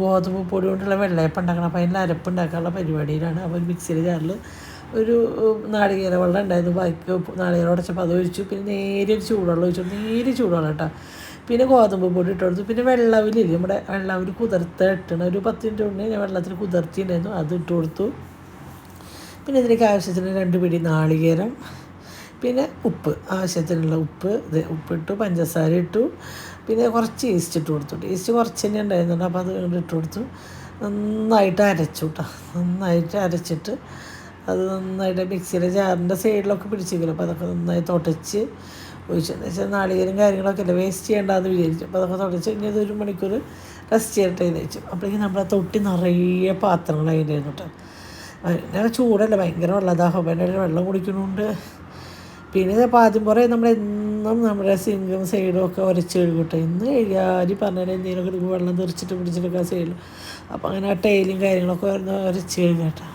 ഗോതമ്പ് പൊടി കൊണ്ടുള്ള വെള്ളയപ്പം ഉണ്ടാക്കണം. അപ്പോൾ അതിന്റെ അരപ്പ് ഉണ്ടാക്കാനുള്ള പരിപാടിയിലാണ്. അപ്പോൾ ഒരു മിക്സിയിൽ ജാറിൽ ഒരു നാളികേര വെള്ളം ഉണ്ടായിരുന്നു. ബാക്കി നാളികേര ഉടച്ചപ്പോൾ അത് ഒഴിച്ചു. പിന്നെ നേരെ ഒരു ചൂടുവെള്ളം ഒഴിച്ചു. നേരെ ചൂടുവെള്ളം കേട്ടോ. പിന്നെ ഗോതമ്പ് പൊടി ഇട്ട് കൊടുത്തു. പിന്നെ വെള്ളവിലില്ലേ നമ്മുടെ വെള്ളവിൽ കുതിർത്ത് ഇട്ടണം. ഒരു പത്ത് മിനിറ്റ് ഉണ്ടെങ്കിൽ ഞാൻ വെള്ളത്തിൽ കുതിർത്തിണ്ടായിരുന്നു. അത് ഇട്ട് കൊടുത്തു. പിന്നെ ഇതിലേക്ക് ആവശ്യത്തിന് രണ്ട് പിടി നാളികേരം. പിന്നെ ഉപ്പ് ആവശ്യത്തിനുള്ള ഉപ്പ് ഉപ്പിട്ടു പഞ്ചസാര ഇട്ടു. പിന്നെ കുറച്ച് ഈസ്റ്റ് ഇട്ട് കൊടുത്തു. ഈസ്റ്റ് കുറച്ച് തന്നെ ഉണ്ടായിരുന്നുണ്ട് അപ്പോൾ അത് ഇങ്ങോട്ട് ഇട്ട് കൊടുത്തു. നന്നായിട്ട് അരച്ചു കേട്ടോ നന്നായിട്ട് അരച്ചിട്ട് അത് നന്നായിട്ട് മിക്സിയിലെ ജാറിന്റെ സൈഡിലൊക്കെ പിടിച്ചെങ്കിലും അപ്പോൾ അതൊക്കെ നന്നായി തുടച്ച് ഒഴിച്ചു. എന്ന് വെച്ചാൽ നാളികേരും കാര്യങ്ങളൊക്കെ അല്ലേ? വേസ്റ്റ് ചെയ്യേണ്ടെന്ന് വിചാരിച്ചു അപ്പോൾ അതൊക്കെ തുടച്ച് ഇനി ഒരു മണിക്കൂർ റെസ്റ്റ് ചെയ്യട്ടെ എന്ന് വെച്ചു. അപ്പോഴേക്കും നമ്മളെ തൊട്ടി നിറയെ പാത്രങ്ങളായിരുന്നു കേട്ടോ ഭയങ്കര ചൂടല്ല? ഭയങ്കര വെള്ളദാഹം ഇടയിൽ വെള്ളം കുടിക്കുന്നുണ്ട് പിന്നെ ആദ്യം കുറേ നമ്മൾ എന്നും നമ്മുടെ സിങ്കും സൈഡും ഒക്കെ ഉരച്ച് കഴുകട്ടെ ഇന്ന് കഴുകാരി പറഞ്ഞാൽ എന്തെങ്കിലുമൊക്കെ എടുക്കും വെള്ളം തെറിച്ചിട്ട് പിടിച്ചിട്ടൊക്കെ സൈഡിൽ അപ്പോൾ അങ്ങനെ ആ ടൈലും കാര്യങ്ങളൊക്കെ ഉരച്ച് കഴുകട്ടെ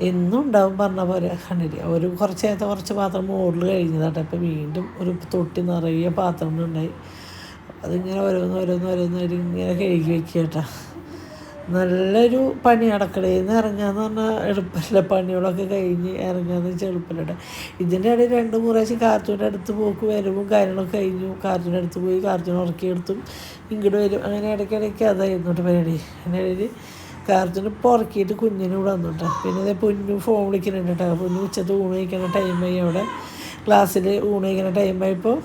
എന്നും ഉണ്ടാവും പറഞ്ഞ പോലെ കണ്ടില്ല? ഒരു കുറച്ച് നേരത്തെ കുറച്ച് പാത്രം മുകളിൽ കഴിഞ്ഞതാട്ടെ. അപ്പോൾ വീണ്ടും ഒരു തൊട്ടി നിറയെ പാത്രങ്ങളുണ്ടായി. അതിങ്ങനെ ഓരോന്ന് ഓരോന്ന് ഓരോന്ന് ഒരു ഇങ്ങനെ കഴുകി വെക്കുക കേട്ടോ നല്ലൊരു പണി അടുക്കളയിൽ നിന്ന് ഇറങ്ങാന്ന് പറഞ്ഞാൽ എളുപ്പമല്ല പണികളൊക്കെ കഴിഞ്ഞ് ഇറങ്ങാന്ന് വെച്ചാൽ എളുപ്പമല്ല. ഇതിന്റെ ഇടയിൽ രണ്ട് മൂന്ന് പ്രാവശ്യം കാർട്ടൂന്റെ അടുത്ത് പോക്ക് വരവും കാര്യങ്ങളൊക്കെ കഴിഞ്ഞു. കാർട്ടൂന്റെ അടുത്ത് പോയി കാർട്ടൂൺ ഉറക്കിയെടുത്തും ഇങ്ങോട്ട് വരും. അങ്ങനെ ഇടയ്ക്കിടയ്ക്ക് അതായിരുന്നു പരിപാടി. അതിന്റെ ഇടയിൽ കാർട്ടൂൺ ഇപ്പോൾ ഉറക്കിയിട്ട് കുഞ്ഞിന് ഇവിടെ വന്നു പിന്നെ അതേ പൊന്നു ഫോൺ വിളിക്കുന്നുണ്ട് കേട്ടോ. പൊന്നു ഉച്ചത്ത് ഊണ് കഴിക്കുന്ന ടൈമായി അവിടെ. ക്ലാസ്സിൽ ഊണ് കഴിക്കുന്ന ടൈമായപ്പോൾ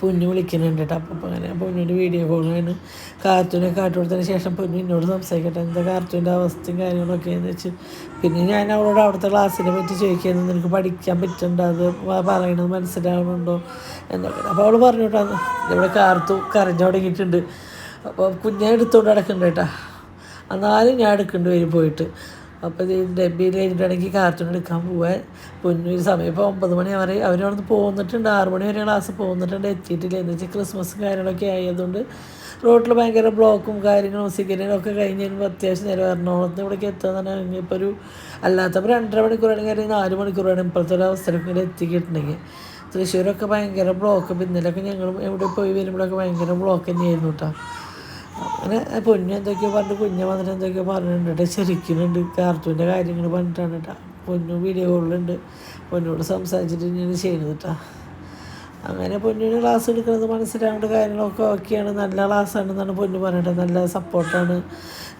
പൊന്നു വിളിക്കുന്നുണ്ട് കേട്ടോ. അപ്പം അങ്ങനെ പൊന്നിന്റെ വീഡിയോ കോളാണ് കാർട്ടൂനെ കാട്ടുകൊടുത്തതിന് ശേഷം പൊന്നു എന്നോട് സംസാരിക്കട്ടെ. എന്താ കാർട്ടൂന്റെ അവസ്ഥയും കാര്യങ്ങളൊക്കെ എന്ന് വെച്ച് പിന്നെ ഞാൻ അവളോട് അവിടുത്തെ ക്ലാസ്സിനെ പറ്റി ചോദിക്കുന്നത് നിനക്ക് പഠിക്കാൻ പറ്റുന്നുണ്ടോ? അത് പറയണത് മനസ്സിലാവുന്നുണ്ടോ? എന്നൊക്കെ. അപ്പോൾ അവൾ പറഞ്ഞു കേട്ടോ ഇവിടെ കാർത്തു കരഞ്ഞു തുടങ്ങിയിട്ടുണ്ട്. അപ്പോൾ കുഞ്ഞെ എടുത്തുകൊണ്ട് നടക്കുന്നുണ്ട് കേട്ടോ. എന്നാലും ഞാൻ എടുക്കേണ്ടി വരും പോയിട്ട്. അപ്പോൾ ഡബ്ബിയിൽ കഴിഞ്ഞിട്ടാണെങ്കിൽ കാർട്ടൂൺ എടുക്കാൻ പോവാൻ പൊന്നൊരു സമയം ഇപ്പോൾ ഒമ്പത് മണി വരെ അവരവിടെ നിന്ന് പോന്നിട്ടുണ്ട്. ആറ് മണി വരെ ക്ലാസ് പോന്നിട്ടുണ്ട്. എത്തിയിട്ടില്ല. എന്ന് വെച്ചാൽ ക്രിസ്മസ് കാര്യങ്ങളൊക്കെ ആയതുകൊണ്ട് റോട്ടിൽ ഭയങ്കര ബ്ലോക്കും കാര്യങ്ങളും സിഗ്നലും ഒക്കെ കഴിഞ്ഞ് കഴിയുമ്പോൾ അത്യാവശ്യം നേരം എറണാകുളത്ത് ഇവിടേക്ക് എത്താൻ തന്നെ ഇപ്പോൾ ഒരു അല്ലാത്തപ്പോൾ രണ്ടര മണിക്കൂറാണെങ്കിൽ അല്ലെങ്കിൽ നാല് മണിക്കൂറാണ് ഇപ്പോഴത്തെ ഒരു അവസരത്തിൽ എത്തിക്കിട്ടുണ്ടെങ്കിൽ. തൃശ്ശൂരൊക്കെ ഭയങ്കര ബ്ലോക്ക്. പിന്നിലൊക്കെ ഞങ്ങൾ എവിടെ പോയി വരുമ്പോഴൊക്കെ ഭയങ്കര ബ്ലോക്ക് തന്നെയായിരുന്നു കേട്ടോ. അങ്ങനെ പൊന്നു എന്തൊക്കെയോ പറഞ്ഞിട്ട് കുഞ്ഞ് വന്നിട്ട് എന്തൊക്കെയോ പറഞ്ഞിട്ടുണ്ട് ചിരിക്കുന്നുണ്ട് കാർട്ടൂന്റെ കാര്യങ്ങൾ പറഞ്ഞിട്ടാണ് കേട്ടോ. പൊന്നു വീഡിയോ കോളിലുണ്ട് പൊന്നോട് സംസാരിച്ചിട്ട് ഞാൻ ചെയ്യുന്നത് കേട്ടോ. അങ്ങനെ പൊന്നിന് ക്ലാസ് എടുക്കുന്നത് മനസ്സിലാവേണ്ട കാര്യങ്ങളൊക്കെ ഓക്കെയാണ് നല്ല ക്ലാസ്സാണെന്നാണ് പൊന്നു പറഞ്ഞിട്ട് നല്ല സപ്പോർട്ടാണ്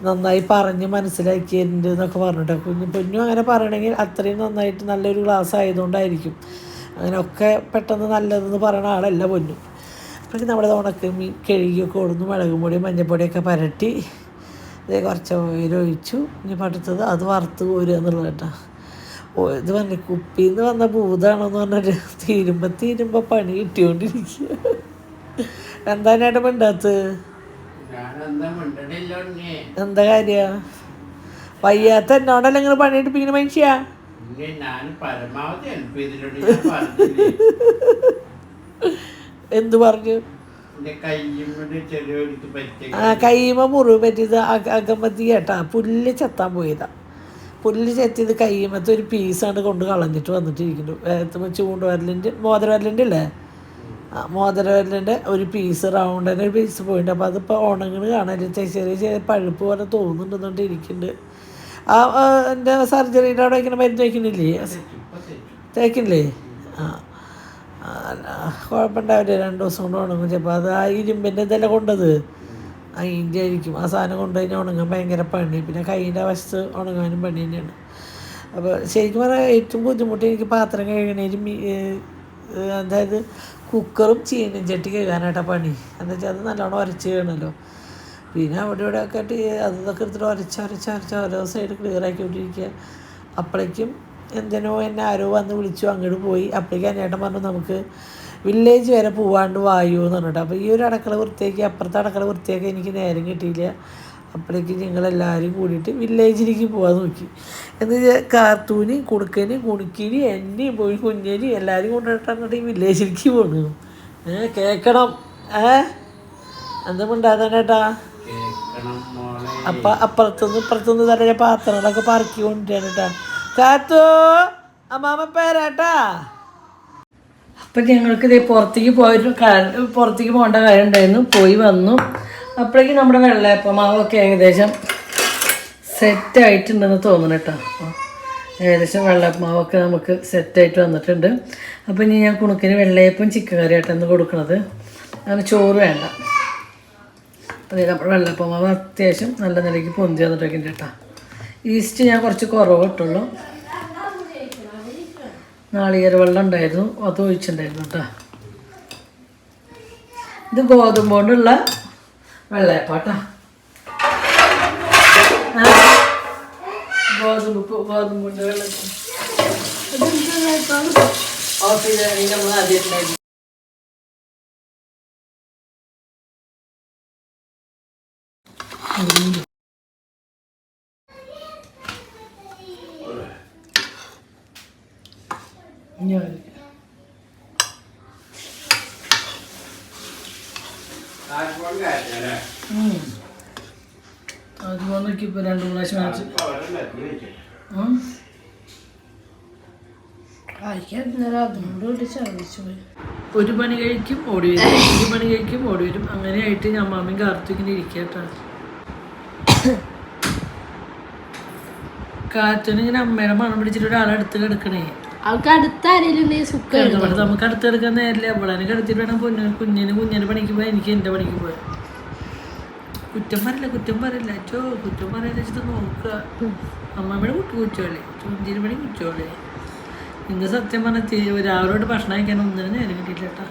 നന്നായി പറഞ്ഞ് മനസ്സിലാക്കിയിട്ടുണ്ട് എന്നൊക്കെ പറഞ്ഞിട്ട്. കുഞ്ഞു പൊന്നു അങ്ങനെ പറയണമെങ്കിൽ അത്രയും നന്നായിട്ട് നല്ലൊരു ക്ലാസ് ആയതുകൊണ്ടായിരിക്കും. അങ്ങനെയൊക്കെ പെട്ടെന്ന് നല്ലതെന്ന് പറയുന്ന ആളല്ല പൊന്നു. പിന്നെ നമ്മുടെ ഉണക്ക് മീൻ കഴുകിയൊക്കെ ഓടുന്നു മുളകും പൊടി മഞ്ഞപ്പൊടിയൊക്കെ പരട്ടി. കുറച്ച് ഓയിൽ ഒഴിച്ചു. ഇനി പടുത്തത് അത് വറുത്ത് കോരുക എന്നുള്ളത് കേട്ടോ. ഇത് പറഞ്ഞ കുപ്പിയിൽ നിന്ന് വന്ന ഭൂതാണെന്ന് പറഞ്ഞിട്ട് തീരുമ്പോൾ തീരുമ്പോൾ പണി കിട്ടിയോണ്ടിരിക്കുക മിണ്ടാത്ത്? ഞാനെന്താ മിണ്ടണില്ല ഉണ്ണി. എന്താ കാര്യ? വയ്യാത്ത എന്നോടല്ല നിങ്ങൾ പണിയെടുപ്പിക്കുന്ന മനുഷ്യ? ഉണ്ണി ഞാൻ പരമാവധി ഹെൽപ്പ് ചെയ്തിട്ടുണ്ട് എന്ത് പറഞ്ഞു? ആ കയ്യുമ്മ മുറിവ് പറ്റിയത് അക- അകമതി കേട്ടാ പുല്ല് ചെത്താൻ പോയതാ. പുല്ല് ചെത്തിയത് കയ്യുമ്മത്തെ ഒരു പീസാണ് കൊണ്ട് കളഞ്ഞിട്ട് വന്നിട്ടിരിക്കുന്നു. വേഗത്തുമ്പോൾ ചൂണ്ടുവരലിന്റെ മോതിരവരലിന്റെ അല്ലേ ആ മോതിരവരലിന്റെ ഒരു പീസ് റൗണ്ട് തന്നെ ഒരു പീസ് പോയിട്ട് അപ്പോൾ അതിപ്പോൾ ഉണങ്ങണ് കാണാൻ ചെറിയ ചെറിയ പഴുപ്പ് പോലെ തോന്നുന്നുണ്ടെന്നുകൊണ്ട് ഇരിക്കുന്നുണ്ട് ആ എന്റെ സർജറിയുടെ അവിടെ ഇങ്ങനെ മരുന്ന് വയ്ക്കുന്നില്ലേ തേക്കില്ലേ? ആ, കുഴപ്പമുണ്ടാവില്ല. രണ്ട് ദിവസം കൊണ്ട് ഉണങ്ങും. ചിലപ്പോൾ അത് ആ ഇരുമ്പിന്റെ ഇതെല്ലാം കൊണ്ടത്? അതിന്റെ ആയിരിക്കും ആ സാധനം കൊണ്ട് കഴിഞ്ഞാൽ ഉണങ്ങാൻ ഭയങ്കര പണി. പിന്നെ കൈയിന്റെ വശത്ത് ഉണങ്ങാനും പണി തന്നെയാണ്. അപ്പോൾ ശരിക്കും പറഞ്ഞാൽ ഏറ്റവും ബുദ്ധിമുട്ട് എനിക്ക് പാത്രം കഴുകണേലും അതായത് കുക്കറും ചീനും ചട്ടി കഴുകാനായിട്ടാണ് പണി. എന്താ വെച്ചാൽ അത് നല്ലോണം ഉരച്ച് കഴിയണമല്ലോ പിന്നെ അവിടെ ഇവിടെ ഒക്കെ ആയിട്ട് അത് ഇതൊക്കെ എടുത്തിട്ട് ഉരച്ച് ഉരച്ച് ഉരച്ച് ഓരോ സൈഡ് ക്ലിയർ ആക്കിക്കൊണ്ടിരിക്കുക അപ്പോഴേക്കും എന്തിനോ എന്നെ ആരോ വന്ന് വിളിച്ചു അങ്ങോട്ട് പോയി. അപ്പോഴേക്കും അന്നേട്ടൻ പറഞ്ഞു നമുക്ക് വില്ലേജ് വരെ പോവാണ്ട് വായു എന്ന് പറഞ്ഞിട്ട്. അപ്പോൾ ഈ ഒരു അടക്കള വൃത്തിയാക്കി അപ്പുറത്തെ അടക്കള വൃത്തിയാക്കി എനിക്ക് നേരം കിട്ടിയില്ല. അപ്പോഴേക്കും ഞങ്ങളെല്ലാവരും കൂടിയിട്ട് വില്ലേജിലേക്ക് പോകാൻ നോക്കി. എന്നിട്ട് വെച്ചാൽ കുടുക്കനി കുടുക്കന് കുണുക്കിന് എന്നെയും പോയി കുഞ്ഞനി എല്ലാവരും അങ്ങോട്ട് ഈ വില്ലേജിലേക്ക് പോണു ഏ കേൾക്കണം ഏ? എന്താ മോളെ. അപ്പൊ അപ്പുറത്തുനിന്ന് ഇപ്പുറത്തുനിന്ന് തന്നെ പാത്രങ്ങളൊക്കെ പറക്കി കൊണ്ടിട്ടാണ് കേട്ടാ കാത്തു. അമ്മാമ പേരാട്ടാ. അപ്പൊ ഞങ്ങൾക്ക് ഇതേ പുറത്തേക്ക് പോയൊരു പുറത്തേക്ക് പോകേണ്ട കാര്യം ഉണ്ടായിരുന്നു. പോയി വന്നു. അപ്പോഴേക്കും നമ്മുടെ വെള്ളയപ്പം മാവൊക്കെ ഏകദേശം സെറ്റായിട്ടുണ്ടെന്ന് തോന്നുന്നു കേട്ടോ. അപ്പോൾ ഏകദേശം മാവൊക്കെ നമുക്ക് സെറ്റായിട്ട് വന്നിട്ടുണ്ട്. അപ്പോൾ ഇനി ഞാൻ കുണുക്കിന് വെള്ളയപ്പം ചിക്കൻ കറി ആയിട്ടാണ് കൊടുക്കുന്നത് അങ്ങനെ ചോറ് വേണ്ട. അതായത് നമ്മുടെ വെള്ളപ്പമാവ് അത്യാവശ്യം നല്ല നിലയ്ക്ക് പൊന്തി വന്നിട്ടൊക്കെ ഉണ്ട് കേട്ടോ. ഈസ്റ്റ് ഞാൻ കുറച്ച് കുറവ് ഇട്ടുള്ളൂ. നാളികേര വെള്ളം ഉണ്ടായിരുന്നു. അത് ഒഴിച്ചിട്ടുണ്ടായിരുന്നു കേട്ടോ. ഇത് ഗോതമ്പ് കൊണ്ടുള്ള വെള്ളയപ്പാട്ടാ. ഗോതമ്പ് ഗോതമ്പ് കൊണ്ട് വെള്ളത്തിൽ ഓഫ് ചെയ്താൽ നമ്മൾ ആദ്യം താഴ്പോണ്ട് കാര്യല്ലേ അതുകൊണ്ടൊക്കെ ഇപ്പോൾ രണ്ട് പ്രാവശ്യം വാങ്ങിച്ചു അവിടെ മരുന്ന് വെച്ചിട്ട് ഉം. ബാക്കി അന്നേരം അതുകൊണ്ട് ഒരു പണി കഴിക്കും ഓടി വരും. ഒരു പണി കഴിക്കും ഓടി വരും. അങ്ങനെയായിട്ട് ഞാൻ അമ്മാമ്മയും കാർത്തു ഇങ്ങനെ കാറ്റന് ഇങ്ങനെ അമ്മയുടെ മണം പിടിച്ചിട്ട് ഒരാളെ അടുത്ത് കിടക്കണേ. അവൾക്ക് അടുത്ത ആരെങ്കിലും നമുക്ക് അടുത്ത് കിടക്കാൻ നേരില്ല അവളെ കിടത്തിട്ട് വേണം പൊന്നു കുഞ്ഞിന്. കുഞ്ഞിന് പണിക്ക് പോയാൽ എനിക്ക് എന്റെ പണിക്ക് പോയാൽ. കുറ്റം പറയില്ല കുറ്റം പറയില്ല. ചോ കുറ്റം പറയില്ല വെച്ചിട്ട് നോക്കുക. അമ്മമ്മയുടെ കുട്ടി കുറ്റോളെ ചുഞ്ചിരി പണി കുറ്റോളെ ഇന്ന് സത്യം പറഞ്ഞാൽ രാവിലോട്ട് ഭക്ഷണം കഴിക്കാൻ ഒന്നിനും നേരം കിട്ടിയില്ല കേട്ടാ.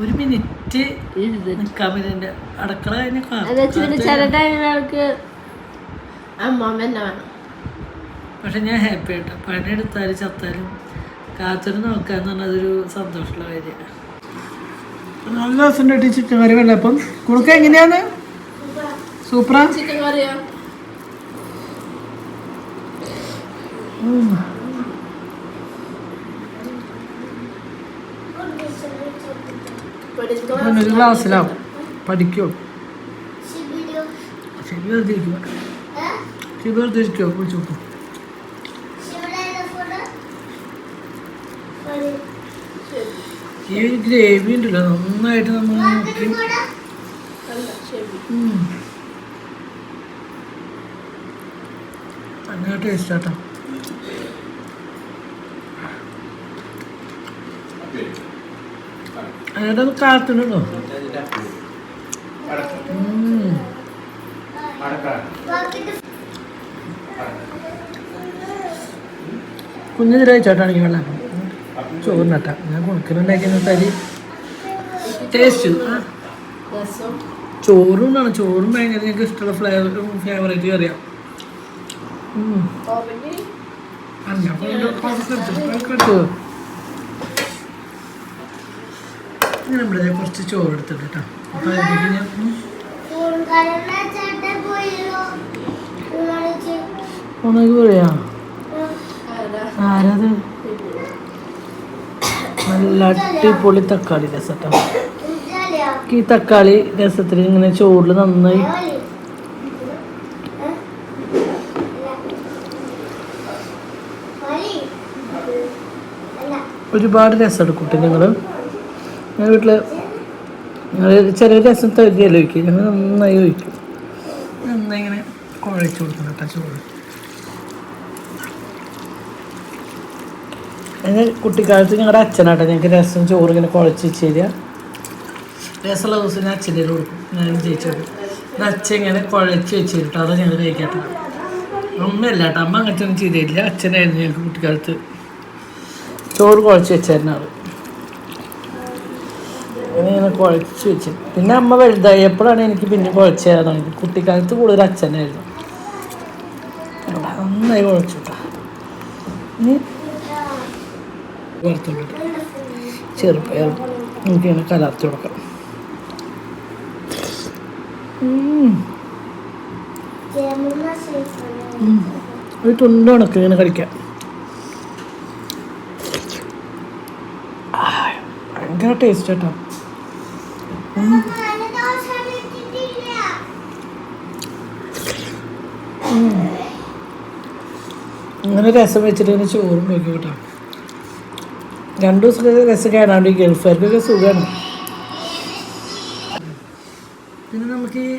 ഒരു മിനിറ്റ് നിൽക്കാൻ പറ്റില്ല അടുക്കള കഴിഞ്ഞ പക്ഷെ ഞാൻ ഹാപ്പി ആയിട്ടോ. പണിയെടുത്താലും ചത്താലും കാത്തൊരു നോക്കാന്ന് പറഞ്ഞാൽ അതൊരു സന്തോഷമുള്ള കാര്യമാണ് നല്ല രസമുണ്ട് ചിക്കൻ കറി വേണ്ട അപ്പം? കുളുക്ക എങ്ങനെയാണ്? സൂപ്പറാ? ചിക്കൻ കറിയോ ഒരു ക്ലാസ്സിലാവും പഠിക്കോ. ശരി കുളിച്ചു ഈ ഗ്രേവി ഉണ്ടല്ലോ. നന്നായിട്ട് നമ്മൾ നോക്കി. അങ്ങനെ ടേസ്റ്റ് ആട്ടോ. കാത്തുണ്ടോ കുഞ്ഞു തിരായിച്ചോട്ടാണെങ്കിൽ വെള്ളം. ചോറിനട്ട ഞാൻ കുണക്കിനുണ്ടാക്കിയ തരി. ടേസ്റ്റ്. ചോറും ആണ് ചോറും ഭയങ്കര എനിക്ക് ഇഷ്ടമുള്ള ഫ്ലേവർ ഫേവറേറ്റ് കറിയാം. ഓമനി അല്ല അപ്പോൾ കുറച്ച് ചോറ് എടുത്തിട്ട് കേട്ടോ. അപ്പോൾ അതിലേക്ക് ഞാൻ ഉണക്ക് പറയാ ആരാ ആരത്? നല്ല അടിപൊളി തക്കാളി രസട്ടോ. ഈ തക്കാളി രസത്തിൽ ഇങ്ങനെ ചോറിൽ നന്നായി ഒരുപാട് രസം എടുക്കൂട്ടെ ഞങ്ങൾ ഞങ്ങൾ വീട്ടിൽ ഞങ്ങൾ ചെറിയ രസം തരികയല്ലോ ഒഴിക്കും ഞങ്ങൾ നന്നായി ഒഴിക്കും നന്നായി ഇങ്ങനെ കുഴച്ച് കൊടുക്കണം കേട്ടോ ചോറ്. അങ്ങനെ കുട്ടിക്കാലത്ത് ഞങ്ങളുടെ അച്ഛനാട്ടെ ഞങ്ങൾക്ക് രസം ചോറ് ഇങ്ങനെ കുഴച്ച് വെച്ച് തരിക. രസമുള്ള ദിവസം ഞാൻ അച്ഛന്റെ കൊടുക്കും. ഞാൻ ജയിച്ചു കൊടുക്കും. ഇത് അച്ഛൻ ഇങ്ങനെ കുഴച്ച് വെച്ച് തരും അതാണ് ഞങ്ങൾ കഴിക്കാത്ത അമ്മയല്ല കേട്ടോ. അമ്മ അങ്ങനത്തെ ഒന്നും ചെയ്തില്ല അച്ഛനായിരുന്നു ഞങ്ങൾക്ക് കുട്ടിക്കാലത്ത്. ചോറ് കുഴച്ച് വെച്ചായിരുന്നു ആൾ അങ്ങനെ ഞാൻ കുഴച്ച് വെച്ചു. പിന്നെ അമ്മ വലുതായപ്പോഴാണ് എനിക്ക് പിന്നെ കുഴച്ച് തരാൻ കുട്ടിക്കാലത്ത് കൂടുതൽ അച്ഛനായിരുന്നു. നന്നായി കുഴച്ചു ഇനി വറുത്തോണ്ടിട്ട് ചെറുപ്പയർ നമുക്കിങ്ങനെ കലർത്തി കൊടുക്കാം. ഒരു തുണ്ട് ഉണക്ക് ഇങ്ങനെ കഴിക്കാം ആ, ഭയങ്കര ടേസ്റ്റ് കേട്ടോ ഇങ്ങനെ രസം വെച്ചിട്ട് തന്നെ ചോറും നോക്കി കേട്ടോ. രണ്ടു ദിവസമൊക്കെ രസം കേടാണ്ട് ഗൾഫുകാർക്കൊക്കെ സുഖമാണ് പിന്നെ നമുക്ക് ഈ